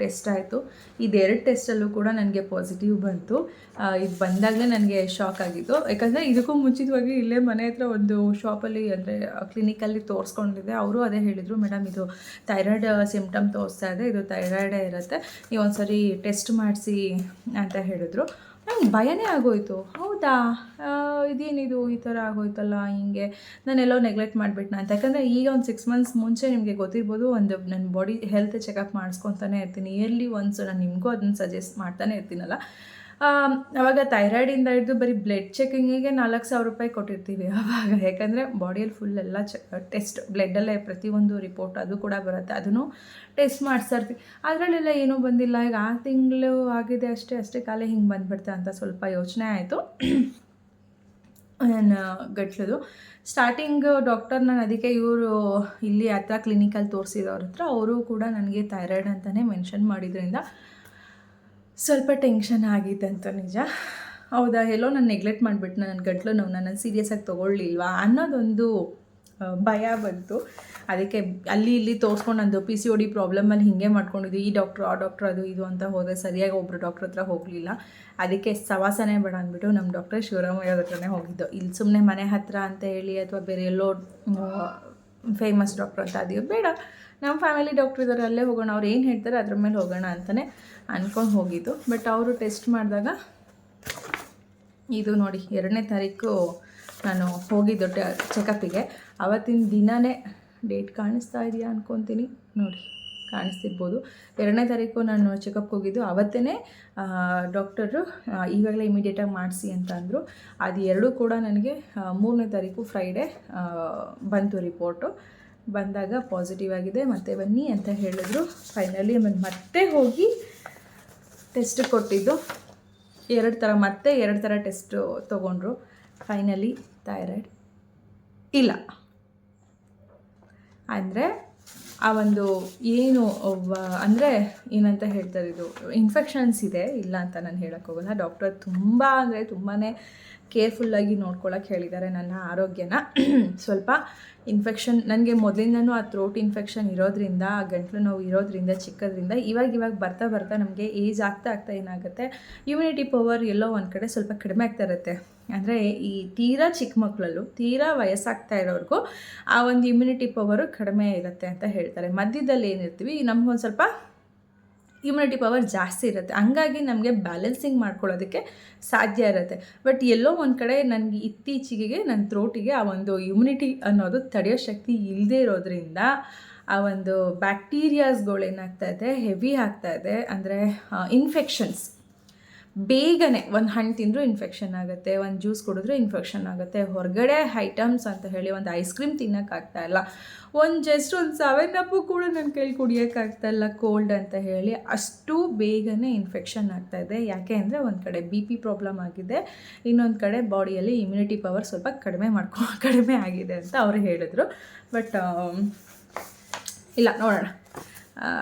ಟೆಸ್ಟ್ ಆಯಿತು. ಇದೆರಡು ಟೆಸ್ಟಲ್ಲೂ ಕೂಡ ನನಗೆ ಪಾಸಿಟಿವ್ ಬಂತು. ಇದು ಬಂದಾಗಲೇ ನನಗೆ ಶಾಕ್ ಆಗಿತ್ತು. ಯಾಕಂದರೆ ಇದಕ್ಕೂ ಮುಂಚಿತವಾಗಿ ಇಲ್ಲೇ ಮನೆ ಹತ್ರ ಒಂದು ಶಾಪಲ್ಲಿ ಅಂದರೆ ಕ್ಲಿನಿಕಲ್ಲಿ ತೋರಿಸ್ಕೊಂಡಿದ್ದೆ. ಅವರು ಅದೇ ಹೇಳಿದರು, ಮೇಡಮ್, ಇದು ಥೈರಾಯ್ಡ್ ಸಿಮ್ಟಮ್ ತೋರಿಸ್ತಾ ಇದೆ. ಇದು ಥೈರಾಯ್ಡೇ ಇರುತ್ತೆ. ನೀವು ಒಂದ್ಸರಿ ಟೆಸ್ಟ್ ಮಾಡಿಸಿ, ಅಂತ ಹೇಳಿದ್ರು. ನಂಗೆ ಭಯನೇ ಆಗೋಯ್ತು. ಹೌದಾ? ಇದೇನಿದು? ಈ ಥರ ಆಗೋಯ್ತಲ್ಲ ಹಿಂಗೆ. ನಾನೆಲ್ಲೋ ನೆಗ್ಲೆಕ್ಟ್ ಮಾಡಿಬಿಟ್ನ ಅಂತ. ಯಾಕಂದರೆ ಈಗ ಒಂದು ಸಿಕ್ಸ್ ಮಂತ್ಸ್ ಮುಂಚೆ ನಿಮಗೆ ಗೊತ್ತಿರ್ಬೋದು ಒಂದು ನನ್ನ ಬಾಡಿ ಹೆಲ್ತ್ ಚೆಕಪ್ ಮಾಡಿಸ್ಕೊತಾನೆ ಇರ್ತೀನಿ. ಇಯರ್ಲಿ ಒನ್ಸ್ ನಾನು ನಿಮಗೂ ಅದನ್ನು ಸಜೆಸ್ಟ್ ಮಾಡ್ತಾನೆ ಇರ್ತೀನಲ್ಲ. ಅವಾಗ ಥೈರಾಯ್ಡಿಂದ ಹಿಡಿದು ಬರೀ ಬ್ಲಡ್ ಚೆಕಿಂಗಿಗೆ ನಾಲ್ಕು ಸಾವಿರ ರೂಪಾಯಿ ಕೊಟ್ಟಿರ್ತೀವಿ ಅವಾಗ. ಯಾಕಂದರೆ ಬಾಡಿಯಲ್ಲಿ ಫುಲ್ ಎಲ್ಲ ಚೆ ಟೆಸ್ಟ್ ಬ್ಲಡ್ಡಲ್ಲೇ ಪ್ರತಿಯೊಂದು ರಿಪೋರ್ಟ್ ಅದು ಕೂಡ ಬರುತ್ತೆ. ಅದನ್ನು ಟೆಸ್ಟ್ ಮಾಡಿಸ್ತಾ ಇರ್ತೀವಿ ಅದರಲ್ಲೆಲ್ಲ ಏನೂ ಬಂದಿಲ್ಲ. ಈಗ ಆ ತಿಂಗಳು ಆಗಿದೆ ಅಷ್ಟೇ ಅಷ್ಟೇ ಕಾಲೇ ಹಿಂಗೆ ಬಂದುಬಿಡ್ತಾ ಅಂತ ಸ್ವಲ್ಪ ಯೋಚನೆ ಆಯಿತು. ನಾನು ಗಟ್ಲದು. ಸ್ಟಾರ್ಟಿಂಗ್ ಡಾಕ್ಟರ್ ನಾನು ಅದಕ್ಕೆ ಇವರು ಇಲ್ಲಿ ಹತ್ರ ಕ್ಲಿನಿಕಲ್ಲಿ ತೋರಿಸಿದವ್ರ ಹತ್ರ, ಅವರು ಕೂಡ ನನಗೆ ಥೈರಾಯ್ಡ್ ಅಂತಲೇ ಮೆನ್ಷನ್ ಮಾಡಿದ್ರಿಂದ ಸ್ವಲ್ಪ ಟೆನ್ಷನ್ ಅಂತ ನಿಜ. ಹೌದಾ, ಎಲ್ಲೋ ನಾನು ನೆಗ್ಲೆಕ್ಟ್ ಮಾಡಿಬಿಟ್ಟು ನನ್ನ ಗಂಟ್ಲು ನೋವು ನಾನು ಸೀರಿಯಸ್ಸಾಗಿ ತೊಗೊಳ್ಳಿಲ್ವಾ ಅನ್ನೋದೊಂದು ಭಯ ಬಂತು. ಅದಕ್ಕೆ ಅಲ್ಲಿ ಇಲ್ಲಿ ತೋರಿಸ್ಕೊಂಡು ನಂದು ಪಿ ಸಿ ಒ ಡಿ ಪ್ರಾಬ್ಲಮಲ್ಲಿ ಹಿಂಗೆ ಮಾಡ್ಕೊಂಡಿದ್ದು ಈ ಡಾಕ್ಟ್ರು ಆ ಡಾಕ್ಟ್ರ್ ಅದು ಇದು ಅಂತ ಹೋದರೆ ಸರಿಯಾಗಿ ಒಬ್ಬರು ಡಾಕ್ಟ್ರ್ ಹತ್ರ ಹೋಗಲಿಲ್ಲ. ಅದಕ್ಕೆ ಸವಾಸನೆ ಬೇಡ ಅಂದ್ಬಿಟ್ಟು ನಮ್ಮ ಡಾಕ್ಟರ್ ಶಿವರಾಮಯ್ಯ ಹತ್ರನೇ ಹೋಗಿದ್ದು. ಇಲ್ಲಿ ಸುಮ್ಮನೆ ಮನೆ ಹತ್ರ ಅಂತ ಹೇಳಿ ಅಥವಾ ಬೇರೆ ಎಲ್ಲೋ ಫೇಮಸ್ ಡಾಕ್ಟ್ರ್ ಅಂತ ಅದೀವಿ ಬೇಡ. ನಮ್ಮ ಫ್ಯಾಮಿಲಿ ಡಾಕ್ಟ್ರ್ ಇದ್ದಾರೆ ಅಲ್ಲೇ ಹೋಗೋಣ, ಅವ್ರು ಏನು ಹೇಳ್ತಾರೆ ಅದ್ರ ಮೇಲೆ ಹೋಗೋಣ ಅಂತಲೇ ಅಂದ್ಕೊಂಡು ಹೋಗಿದ್ದು. ಬಟ್ ಅವರು ಟೆಸ್ಟ್ ಮಾಡಿದಾಗ ಇದು ನೋಡಿ, ಎರಡನೇ ತಾರೀಕು ನಾನು ಹೋಗಿದ್ದು ಚೆಕಪ್ಪಿಗೆ ಅವತ್ತಿನ ದಿನವೇ ಡೇಟ್ ಕಾಣಿಸ್ತಾ ಇದೆಯಾ ಅನ್ಕೊತೀನಿ. ನೋಡಿ, ಕಾಣಿಸ್ತಿರ್ಬೋದು. ಎರಡನೇ ತಾರೀಕು ನಾನು ಚೆಕಪ್ಗೆ ಹೋಗಿದ್ದು. ಆವತ್ತೇ ಡಾಕ್ಟರು ಈವಾಗಲೇ ಇಮಿಡಿಯೇಟಾಗಿ ಮಾಡಿಸಿ ಅಂತ ಅಂದರು. ಅದು ಎರಡೂ ಕೂಡ ನನಗೆ ಮೂರನೇ ತಾರೀಕು ಫ್ರೈಡೇ ಬಂತು ರಿಪೋರ್ಟು ಬಂದಾಗ ಪಾಸಿಟಿವ್ ಆಗಿದೆ. ಮತ್ತೆ ಬನ್ನಿ ಅಂತ ಹೇಳಿದ್ರು. ಫೈನಲಿ ಮತ್ತೆ ಹೋಗಿ ಟೆಸ್ಟ್ ಕೊಟ್ಟಿದ್ದು. ಎರಡು ಥರ ಮತ್ತೆ ಎರಡು ಥರ ಟೆಸ್ಟ್ ತೊಗೊಂಡ್ರು. ಫೈನಲಿ ಥೈರಾಯ್ಡ್ ಇಲ್ಲ. ಅಂದರೆ, ಆ ಒಂದು ಏನು ಅಂದರೆ ಏನಂತ ಹೇಳ್ತಾರೆ ಇದು ಇನ್ಫೆಕ್ಷನ್ಸ್ ಇದೆ, ಇಲ್ಲ ಅಂತ ನಾನು ಹೇಳೋಕ್ಕೋಗಲ್ಲ. ಡಾಕ್ಟರ್ ತುಂಬ ಅಂದರೆ ತುಂಬಾ ಕೇರ್ಫುಲ್ಲಾಗಿ ನೋಡ್ಕೊಳಕ್ಕೆ ಹೇಳಿದ್ದಾರೆ ನನ್ನ ಆರೋಗ್ಯನ. ಸ್ವಲ್ಪ ಇನ್ಫೆಕ್ಷನ್ ನನಗೆ ಮೊದಲಿಂದನೂ ಆ ಥ್ರೋಟ್ ಇನ್ಫೆಕ್ಷನ್ ಇರೋದ್ರಿಂದ ಗಂಟಲು ನೋವು ಇರೋದ್ರಿಂದ, ಚಿಕ್ಕದ್ರಿಂದ ಇವಾಗ ಇವಾಗ ಬರ್ತಾ ಬರ್ತಾ ನಮಗೆ ಏಜ್ ಆಗ್ತಾ ಆಗ್ತಾ ಏನಾಗುತ್ತೆ ಇಮ್ಯುನಿಟಿ ಪವರ್ ಎಲ್ಲೋ ಒಂದು ಕಡೆ ಸ್ವಲ್ಪ ಕಡಿಮೆ ಆಗ್ತಾ ಇರುತ್ತೆ. ಅಂದರೆ ಈ ತೀರಾ ಚಿಕ್ಕ ಮಕ್ಕಳಲ್ಲೂ ತೀರಾ ವಯಸ್ಸಾಗ್ತಾ ಇರೋರಿಗೂ ಆ ಒಂದು ಇಮ್ಯುನಿಟಿ ಪವರು ಕಡಿಮೆ ಇರುತ್ತೆ ಅಂತ ಹೇಳ್ತಾರೆ. ಮಧ್ಯದಲ್ಲಿ ಏನಿರ್ತೀವಿ, ನಮ್ಗೊಂದು ಸ್ವಲ್ಪ ಇಮ್ಯುನಿಟಿ ಪವರ್ ಜಾಸ್ತಿ ಇರುತ್ತೆ. ಹಂಗಾಗಿ ನಮಗೆ ಬ್ಯಾಲೆನ್ಸಿಂಗ್ ಮಾಡ್ಕೊಳ್ಳೋದಕ್ಕೆ ಸಾಧ್ಯ ಇರುತ್ತೆ. ಬಟ್ ಎಲ್ಲೋ ಒಂದು ಕಡೆ ನನಗೆ ಇತ್ತೀಚೆಗೆ ನನ್ನ ಥ್ರೋಟಿಗೆ ಆ ಒಂದು ಇಮ್ಯುನಿಟಿ ಅನ್ನೋದು ತಡೆಯೋ ಶಕ್ತಿ ಇಲ್ಲದೇ ಇರೋದ್ರಿಂದ ಆ ಒಂದು ಬ್ಯಾಕ್ಟೀರಿಯಾಸ್ಗಳೇನಾಗ್ತಾ ಇದೆ ಹೆವಿ ಆಗ್ತಾ ಇದೆ. ಅಂದರೆ ಇನ್ಫೆಕ್ಷನ್ಸ್ ಬೇಗನೆ ಒಂದು ಹಣ್ಣು ತಿಂದರೂ ಇನ್ಫೆಕ್ಷನ್ ಆಗುತ್ತೆ, ಒಂದು ಜ್ಯೂಸ್ ಕುಡಿದ್ರೂ ಇನ್ಫೆಕ್ಷನ್ ಆಗುತ್ತೆ. ಹೊರಗಡೆ ಐಟಮ್ಸ್ ಅಂತ ಹೇಳಿ ಒಂದು ಐಸ್ ಕ್ರೀಮ್ ತಿನ್ನೋಕ್ಕಾಗ್ತಾ ಇಲ್ಲ. ಒಂದು ಜಸ್ಟ್ ಒಂದು ಸೆವೆನ್ ಅಪ್ಪು ಕೂಡ ನನ್ನ ಕೈಲಿ ಕುಡಿಯೋಕ್ಕಾಗ್ತಾಯಿಲ್ಲ ಕೋಲ್ಡ್ ಅಂತ ಹೇಳಿ ಅಷ್ಟು ಬೇಗನೆ ಇನ್ಫೆಕ್ಷನ್ ಆಗ್ತಾ ಇದೆ. ಯಾಕೆ ಅಂದರೆ ಒಂದು ಕಡೆ ಬಿ ಪಿ ಪ್ರಾಬ್ಲಮ್ ಆಗಿದೆ. ಇನ್ನೊಂದು ಕಡೆ ಬಾಡಿಯಲ್ಲಿ ಇಮ್ಯುನಿಟಿ ಪವರ್ ಸ್ವಲ್ಪ ಕಡಿಮೆ ಮಾಡ್ಕೊ, ಕಡಿಮೆ ಆಗಿದೆ ಅಂತ ಅವರು ಹೇಳಿದ್ರು. ಬಟ್ ಇಲ್ಲ, ನೋಡೋಣ.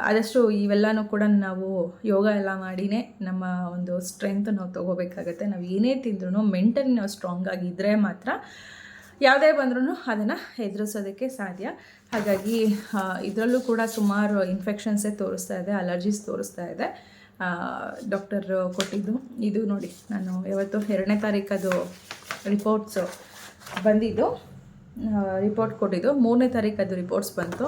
ಆದಷ್ಟು ಇವೆಲ್ಲನೂ ಕೂಡ ನಾವು ಯೋಗ ಎಲ್ಲ ಮಾಡಿನೇ ನಮ್ಮ ಒಂದು ಸ್ಟ್ರೆಂತ್ ನಾವು ತೊಗೋಬೇಕಾಗತ್ತೆ. ನಾವು ಏನೇ ತಿಂದ್ರೂ ಮೆಂಟಲಿ ನಾವು ಸ್ಟ್ರಾಂಗ್ ಆಗಿದ್ದರೆ ಮಾತ್ರ ಯಾವುದೇ ಬಂದ್ರೂ ಅದನ್ನು ಎದುರಿಸೋದಕ್ಕೆ ಸಾಧ್ಯ. ಹಾಗಾಗಿ ಇದರಲ್ಲೂ ಕೂಡ ಸುಮಾರು ಇನ್ಫೆಕ್ಷನ್ಸೇ ತೋರಿಸ್ತಾ ಇದೆ ಅಲರ್ಜೀಸ್ ತೋರಿಸ್ತಾ ಇದೆ. ಡಾಕ್ಟರ್ ಕೊಟ್ಟಿದ್ದು ಇದು ನೋಡಿ, ನಾನು ಯಾವತ್ತು ಎರಡನೇ ತಾರೀಕದು ರಿಪೋರ್ಟ್ಸು ಬಂದಿದ್ದು ರಿಪೋರ್ಟ್ ಕೊಟ್ಟಿದ್ದು. ಮೂರನೇ ತಾರೀಕು ಅದು ರಿಪೋರ್ಟ್ಸ್ ಬಂತು.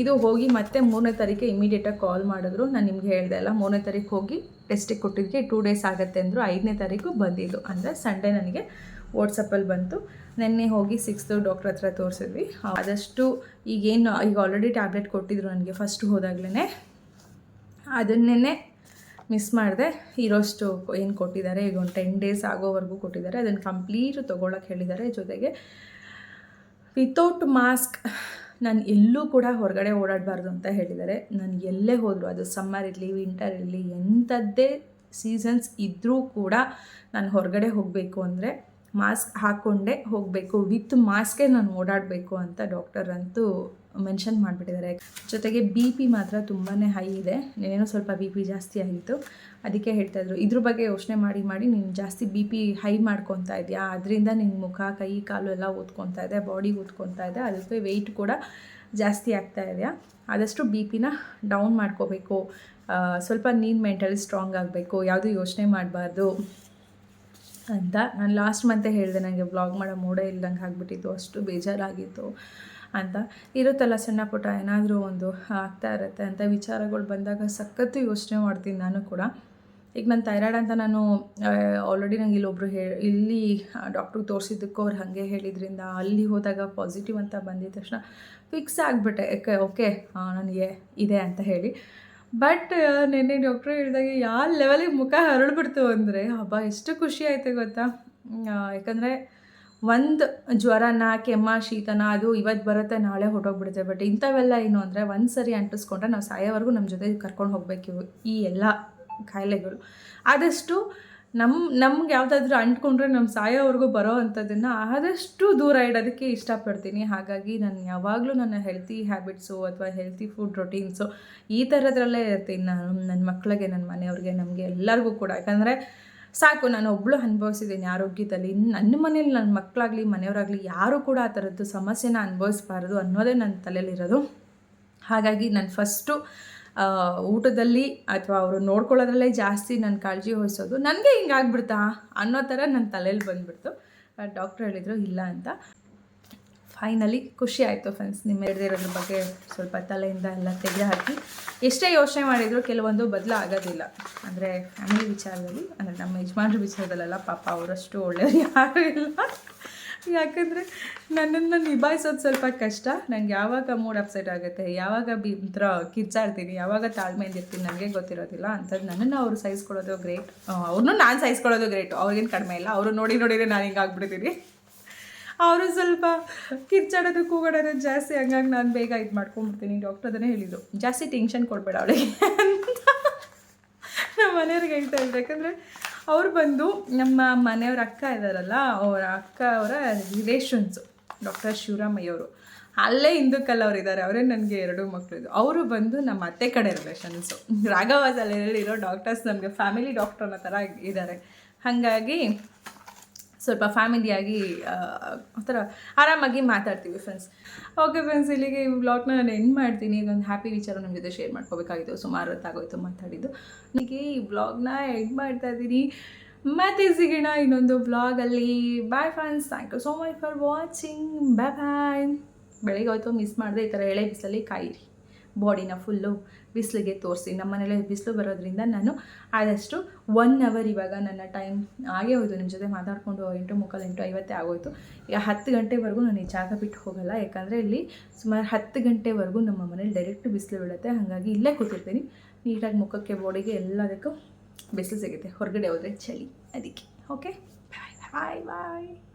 ಇದು ಹೋಗಿ ಮತ್ತೆ ಮೂರನೇ ತಾರೀಕೆ ಇಮಿಡಿಯೇಟಾಗಿ ಕಾಲ್ ಮಾಡಿದ್ರು. ನಾನು ನಿಮ್ಗೆ ಹೇಳಿದೆ ಅಲ್ಲ, ಮೂರನೇ ತಾರೀಕು ಹೋಗಿ ಟೆಸ್ಟಿಗೆ ಕೊಟ್ಟಿದ್ದಕ್ಕೆ ಟೂ ಡೇಸ್ ಆಗುತ್ತೆ ಅಂದರು ಐದನೇ ತಾರೀಕು ಬಂದಿದ್ದು. ಅಂದರೆ ಸಂಡೇ ನನಗೆ ವಾಟ್ಸಪ್ಪಲ್ಲಿ ಬಂತು. ನೆನ್ನೆ ಹೋಗಿ ಸಿಕ್ಸ್ತು ಡಾಕ್ಟ್ರ್ ಹತ್ರ ತೋರಿಸಿದ್ವಿ. ಆದಷ್ಟು ಈಗೇನು, ಈಗ ಆಲ್ರೆಡಿ ಟ್ಯಾಬ್ಲೆಟ್ ಕೊಟ್ಟಿದ್ರು ನನಗೆ ಫಸ್ಟ್ ಹೋದಾಗ್ಲೇ ಅದನ್ನೇ ಮಿಸ್ ಮಾಡಿದೆ. ಇರೋಷ್ಟು ಏನು ಕೊಟ್ಟಿದ್ದಾರೆ, ಈಗ ಒಂದು ಟೆನ್ ಡೇಸ್ ಆಗೋವರೆಗೂ ಕೊಟ್ಟಿದ್ದಾರೆ. ಅದನ್ನು ಕಂಪ್ಲೀಟ್ ತೊಗೊಳಕ್ಕೆ ಹೇಳಿದ್ದಾರೆ. ಜೊತೆಗೆ ವಿತೌಟ್ ಮಾಸ್ಕ್ ನಾನು ಎಲ್ಲೂ ಕೂಡ ಹೊರಗಡೆ ಓಡಾಡಬಾರ್ದು ಅಂತ ಹೇಳಿದ್ದಾರೆ. ನಾನು ಎಲ್ಲೇ ಹೋದರೂ, ಅದು ಸಮ್ಮರ್ ಇರಲಿ ವಿಂಟರ್ ಇರಲಿ ಎಂಥದ್ದೇ ಸೀಸನ್ಸ್ ಇದ್ದರೂ ಕೂಡ ನಾನು ಹೊರಗಡೆ ಹೋಗಬೇಕು ಅಂದರೆ ಮಾಸ್ಕ್ ಹಾಕ್ಕೊಂಡೇ ಹೋಗಬೇಕು. ವಿತ್ ಮಾಸ್ಕೇ ನಾನು ಓಡಾಡಬೇಕು ಅಂತ ಡಾಕ್ಟರ್ ಅಂತೂ ಮೆನ್ಷನ್ ಮಾಡಿಬಿಟ್ಟಿದ್ದಾರೆ. ಜೊತೆಗೆ ಬಿ ಪಿ ಮಾತ್ರ ತುಂಬಾ ಹೈ ಇದೆ. ನೀನೇನೋ ಸ್ವಲ್ಪ ಬಿ ಪಿ ಜಾಸ್ತಿ ಆಗಿತ್ತು ಅದಕ್ಕೆ ಹೇಳ್ತಾಯಿದ್ರು ಇದ್ರ. ಬಗ್ಗೆ ಯೋಚನೆ ಮಾಡಿ ಮಾಡಿ ನೀನು ಜಾಸ್ತಿ ಬಿ ಪಿ ಹೈ ಮಾಡ್ಕೊತಾ ಇದೆಯಾ? ಅದರಿಂದ ನಿನ್ನ ಮುಖ, ಕೈ, ಕಾಲು ಎಲ್ಲ ಓದ್ಕೊತಾ ಇದೆ ಬಾಡಿ ಓದ್ಕೊತಾ ಇದೆ. ಅದಕ್ಕೆ ವೆಯ್ಟ್ ಕೂಡ ಜಾಸ್ತಿ ಆಗ್ತಾ ಇದೆಯಾ? ಆದಷ್ಟು ಬಿ ಪಿನ ಡೌನ್ ಮಾಡ್ಕೋಬೇಕು. ಸ್ವಲ್ಪ ನೀನು ಮೆಂಟಲಿ ಸ್ಟ್ರಾಂಗ್ ಆಗಬೇಕು. ಯಾವುದೂ ಯೋಚನೆ ಮಾಡಬಾರ್ದು? ಅಂತ ನಾನು ಲಾಸ್ಟ್ ಮಂತೆ ಹೇಳಿದೆ ನನಗೆ ಬ್ಲಾಗ್ ಮಾಡೋ ಮೂಡೇ ಇಲ್ದಂಗೆ ಆಗಿಬಿಟ್ಟಿತ್ತು ಅಷ್ಟು ಬೇಜಾರಾಗಿತ್ತು ಅಂತ. ಇರುತ್ತಲ್ಲ ಸಣ್ಣ ಪುಟ್ಟ, ಏನಾದರೂ ಒಂದು ಆಗ್ತಾ ಇರುತ್ತೆ ಅಂತ ವಿಚಾರಗಳು ಬಂದಾಗ ಸಖತ್ತು ಯೋಚನೆ ಮಾಡ್ತೀನಿ ನಾನು ಕೂಡ. ಈಗ ನನ್ನ ಥೈರಾಯ್ಡ್ ಅಂತ ನಾನು ಆಲ್ರೆಡಿ ನಂಗೆ ಇಲ್ಲೊಬ್ರು ಹೇ, ಇಲ್ಲಿ ಡಾಕ್ಟ್ರಿಗೆ ತೋರಿಸಿದ್ದಕ್ಕೂ ಅವ್ರು ಹಾಗೆ ಹೇಳಿದ್ರಿಂದ, ಅಲ್ಲಿ ಹೋದಾಗ ಪಾಸಿಟಿವ್ ಅಂತ ಬಂದಿದ ತಕ್ಷಣ ಫಿಕ್ಸ್ ಆಗಿಬಿಟ್ಟೆ. ಓಕೆ ನನಗೆ ಇದೆ ಅಂತ ಹೇಳಿ. ಬಟ್ ನಿನ್ನೆ ಡಾಕ್ಟ್ರು ಹೇಳಿದಾಗ ಯಾವ ಲೆವೆಲಿಗೆ ಮುಖ ಹರಳ್ಬಿಡ್ತು ಅಂದರೆ, ಹಬ್ಬ ಎಷ್ಟು ಖುಷಿ ಆಯಿತು ಗೊತ್ತಾ? ಯಾಕಂದರೆ ಒಂದು ಜ್ವರನ, ಕೆಮ್ಮ, ಶೀತನ ಅದು ಇವತ್ತು ಬರುತ್ತೆ, ನಾಳೆ ಹೊರಟೋಗ್ಬಿಡುತ್ತೆ. ಬಟ್ ಇಂಥವೆಲ್ಲ ಏನು ಅಂದರೆ ಒಂದು ಸರಿ ಅಂಟಿಸ್ಕೊಂಡ್ರೆ ನಾವು ಸಾಯೋವರೆಗೂ ನಮ್ಮ ಜೊತೆ ಕರ್ಕೊಂಡು ಹೋಗಬೇಕು ಈ ಎಲ್ಲ ಕಾಯಿಲೆಗಳು. ಆದಷ್ಟು ನಮ್ಮ ನಮ್ಗೆ ಯಾವುದಾದ್ರೂ ಅಂಟ್ಕೊಂಡ್ರೆ ನಮ್ಮ ಸಾಯೋವರೆಗೂ ಬರೋ ಅಂಥದ್ದನ್ನು ಆದಷ್ಟು ದೂರ ಇಡೋದಕ್ಕೆ ಇಷ್ಟಪಡ್ತೀನಿ. ಹಾಗಾಗಿ ನಾನು ಯಾವಾಗಲೂ ನನ್ನ ಹೆಲ್ತಿ ಹ್ಯಾಬಿಟ್ಸು ಅಥವಾ ಹೆಲ್ತಿ ಫುಡ್ ರೊಟೀನ್ಸು ಈ ಥರದ್ರಲ್ಲೇ ಇರ್ತೀನಿ. ನಾನು ನನ್ನ ಮಕ್ಕಳಿಗೆ ನನ್ನ ಮನೆಯವ್ರಿಗೆ, ನಮಗೆ ಎಲ್ಲರಿಗೂ ಕೂಡ. ಯಾಕಂದರೆ ಸಾಕು, ನಾನು ಒಬ್ಬಳು ಅನುಭವಿಸಿದ್ದೀನಿ ಆರೋಗ್ಯದಲ್ಲಿ. ನನ್ನ ಮನೇಲಿ ನನ್ನ ಮಕ್ಕಳಾಗಲಿ ಮನೆಯವರಾಗಲಿ ಯಾರೂ ಕೂಡ ಆ ಥರದ್ದು ಸಮಸ್ಯೆನ ಅನುಭವಿಸ್ಬಾರ್ದು ಅನ್ನೋದೇ ನನ್ನ ತಲೆಯಲ್ಲಿರೋದು ಹಾಗಾಗಿ ನಾನು ಫಸ್ಟು ಊಟದಲ್ಲಿ ಅಥವಾ ಅವರು ನೋಡ್ಕೊಳ್ಳೋದ್ರಲ್ಲೇ ಜಾಸ್ತಿ ನನ್ನ ಕಾಳಜಿ ವಹಿಸೋದು, ನನಗೆ ಹಿಂಗಾಗ್ಬಿಡ್ತಾ ಅನ್ನೋ ಥರ ನನ್ನ ತಲೆಯಲ್ಲಿ ಬಂದುಬಿಡ್ತು. ಡಾಕ್ಟ್ರ್ ಹೇಳಿದರು ಇಲ್ಲ ಅಂತ. ಫೈನಲಿ ಖುಷಿ ಆಯಿತು ಫ್ರೆಂಡ್ಸ್ ನಿಮ್ಮ ಹಿಡ್ದಿರೋದ್ರ ಬಗ್ಗೆ ಸ್ವಲ್ಪ ತಲೆಯಿಂದ ಎಲ್ಲ ತೆಗೆದು ಹಾಕಿ. ಎಷ್ಟೇ ಯೋಚನೆ ಮಾಡಿದರೂ ಕೆಲವೊಂದು ಬದಲು ಆಗೋದಿಲ್ಲ. ಅಂದರೆ ಫ್ಯಾಮಿಲಿ ವಿಚಾರದಲ್ಲಿ, ಅಂದರೆ ನಮ್ಮ ಯಜಮಾನ್ರ ವಿಚಾರದಲ್ಲೆಲ್ಲ ಪಾಪ ಅವರಷ್ಟು ಒಳ್ಳೆಯವರು ಯಾರೂ ಇಲ್ಲ. ಯಾಕಂದರೆ ನನ್ನನ್ನು ನಿಭಾಯಿಸೋದು ಸ್ವಲ್ಪ ಕಷ್ಟ. ನಂಗೆ ಯಾವಾಗ ಮೂಡ್ ಅಪ್ಸೆಟ್ ಆಗುತ್ತೆ, ಯಾವಾಗ ಬಿ ಒಂಥರ ಕಿಚ್ಚಾಡ್ತೀನಿ ಯಾವಾಗ ತಾಳ್ಮೆಯಿಂದ ಇರ್ತೀನಿ ನನಗೆ ಗೊತ್ತಿರೋದಿಲ್ಲ. ಅಂಥದ್ದು ನನ್ನನ್ನು ಅವರು ಸಹಿಸ್ಕೊಳ್ಳೋದು ಗ್ರೇಟ್ ಅವ್ರನ್ನೂ ನಾನು ಸಹಿಸ್ಕೊಳ್ಳೋದು ಗ್ರೇಟ್ ಅವ್ರಿಗೇನು ಕಡಿಮೆ ಇಲ್ಲ. ಅವರು ನೋಡಿ ನೋಡಿದರೆ ನಾನು ಹಿಂಗೆ ಆಗ್ಬಿಡ್ತೀನಿ. ಅವರು ಸ್ವಲ್ಪ ಕಿರ್ಚಾಡೋದು, ಕೂಗಾಡೋದು ಜಾಸ್ತಿ. ಹಂಗಾಗಿ ನಾನು ಬೇಗ ಇದು ಮಾಡ್ಕೊಂಡ್ಬಿಡ್ತೀನಿ ಡಾಕ್ಟರ್ ಅದನ್ನೇ ಹೇಳಿದರು ಜಾಸ್ತಿ ಟೆನ್ಷನ್ ಕೊಡಬೇಡ ಅವಳಿಗೆ ನಮ್ಮ ಮನೆಯವ್ರಿಗೆ ಹೇಳ್ತಾ ಇದ್ದಾರೆ ಯಾಕಂದರೆ ಅವ್ರು ಬಂದು ನಮ್ಮ ಮನೆಯವ್ರ ಅಕ್ಕ ಇದ್ದಾರಲ್ಲ ಅವರ ಅಕ್ಕ ಅವರ ರಿಲೇಷನ್ಸು ಡಾಕ್ಟರ್ ಶಿವರಾಮಯ್ಯವರು. ಅಲ್ಲೇ ಹಿಂದೂಕಲ್ ಅವ್ರು ಇದ್ದಾರೆ ಅವರೇ ನನಗೆ ಎರಡು ಮಕ್ಕಳು ಅವರು ಬಂದು ನಮ್ಮ ಅತ್ತೆ ಕಡೆ ರಿಲೇಷನ್ಸು ರಾಘವಾಜಲ್ಲಿ ಇರೋ ಡಾಕ್ಟರ್ಸ್ ನಮಗೆ ಫ್ಯಾಮಿಲಿ ಡಾಕ್ಟರ್ನ ಥರ ಇದ್ದಾರೆ. ಹಾಗಾಗಿ ಸ್ವಲ್ಪ ಫ್ಯಾಮಿಲಿಯಾಗಿ ಒಂಥರ ಆರಾಮಾಗಿ ಮಾತಾಡ್ತೀವಿ ಫ್ರೆಂಡ್ಸ್ ಓಕೆ ಫ್ರೆಂಡ್ಸ್ ಇಲ್ಲಿಗೆ ಈ ವ್ಲಾಗ್ನ ನಾನು ಎಂಡ್ ಮಾಡ್ತೀನಿ. ಇದೊಂದು ಹ್ಯಾಪಿ ವಿಚಾರ ನಿಮ್ಮ ಜೊತೆ ಶೇರ್ ಮಾಡ್ಕೋಬೇಕಾಗಿತ್ತು. ಸುಮಾರು ಹೊತ್ತಾಗೋಯ್ತು ಮಾತಾಡಿದ್ದು. ನನಗೆ ಈ ವ್ಲಾಗ್ನ ಎಂಡ್ ಮಾಡ್ತಾ ಇದ್ದೀನಿ. ಮತ್ತೆ ಸಿಗೋಣ ಇನ್ನೊಂದು ವ್ಲಾಗಲ್ಲಿ bye friends thank you so much for watching bye bye ಬೆಳಿಗ್ಗೆ ಹೋಯ್ತು ಮಿಸ್ ಮಾಡಿದೆ ಈ ಥರ ಎಳೆ ಬಿಸಿಲಲ್ಲಿ ಕಾಯಿರಿ. ಬಾಡಿನ ಫುಲ್ಲು ಬಿಸಿಲಿಗೆ ತೋರಿಸಿ. ನಮ್ಮ ಮನೇಲಿ ಬಿಸಿಲು ಬರೋದ್ರಿಂದ ನಾನು ಆದಷ್ಟು ಒನ್ ಅವರ್ ಇವಾಗ ನನ್ನ ಟೈಮ್ ಆಗೇ ಹೋಯಿತು. ನಿಮ್ಮ ಜೊತೆ ಮಾತಾಡಿಕೊಂಡು ಎಂಟು ಮುಕ್ಕಾಲು, ಎಂಟು ಐವತ್ತೇ ಆಗೋಯಿತು. ಈಗ ಹತ್ತು ಗಂಟೆವರೆಗೂ ನಾನು ಈ ಜಾಗ ಬಿಟ್ಟು ಹೋಗಲ್ಲ. ಯಾಕಂದರೆ ಇಲ್ಲಿ ಸುಮಾರು ಹತ್ತು ಗಂಟೆವರೆಗೂ ನಮ್ಮ ಮನೇಲಿ ಡೈರೆಕ್ಟ್ ಬಿಸಿಲು ಬೀಳುತ್ತೆ. ಹಾಗಾಗಿ ಇಲ್ಲೇ ಕೂತಿರ್ತೀನಿ. ನೀಟಾಗಿ ಮುಖಕ್ಕೆ ಬಾಡಿಗೆ ಎಲ್ಲದಕ್ಕೂ ಬಿಸಿಲು ಸಿಗುತ್ತೆ. ಹೊರಗಡೆ ಹೋದರೆ ಚಳಿ. ಅದಕ್ಕೆ. ಓಕೆ ಬಾಯ್ ಬಾಯ್ ಬಾಯ್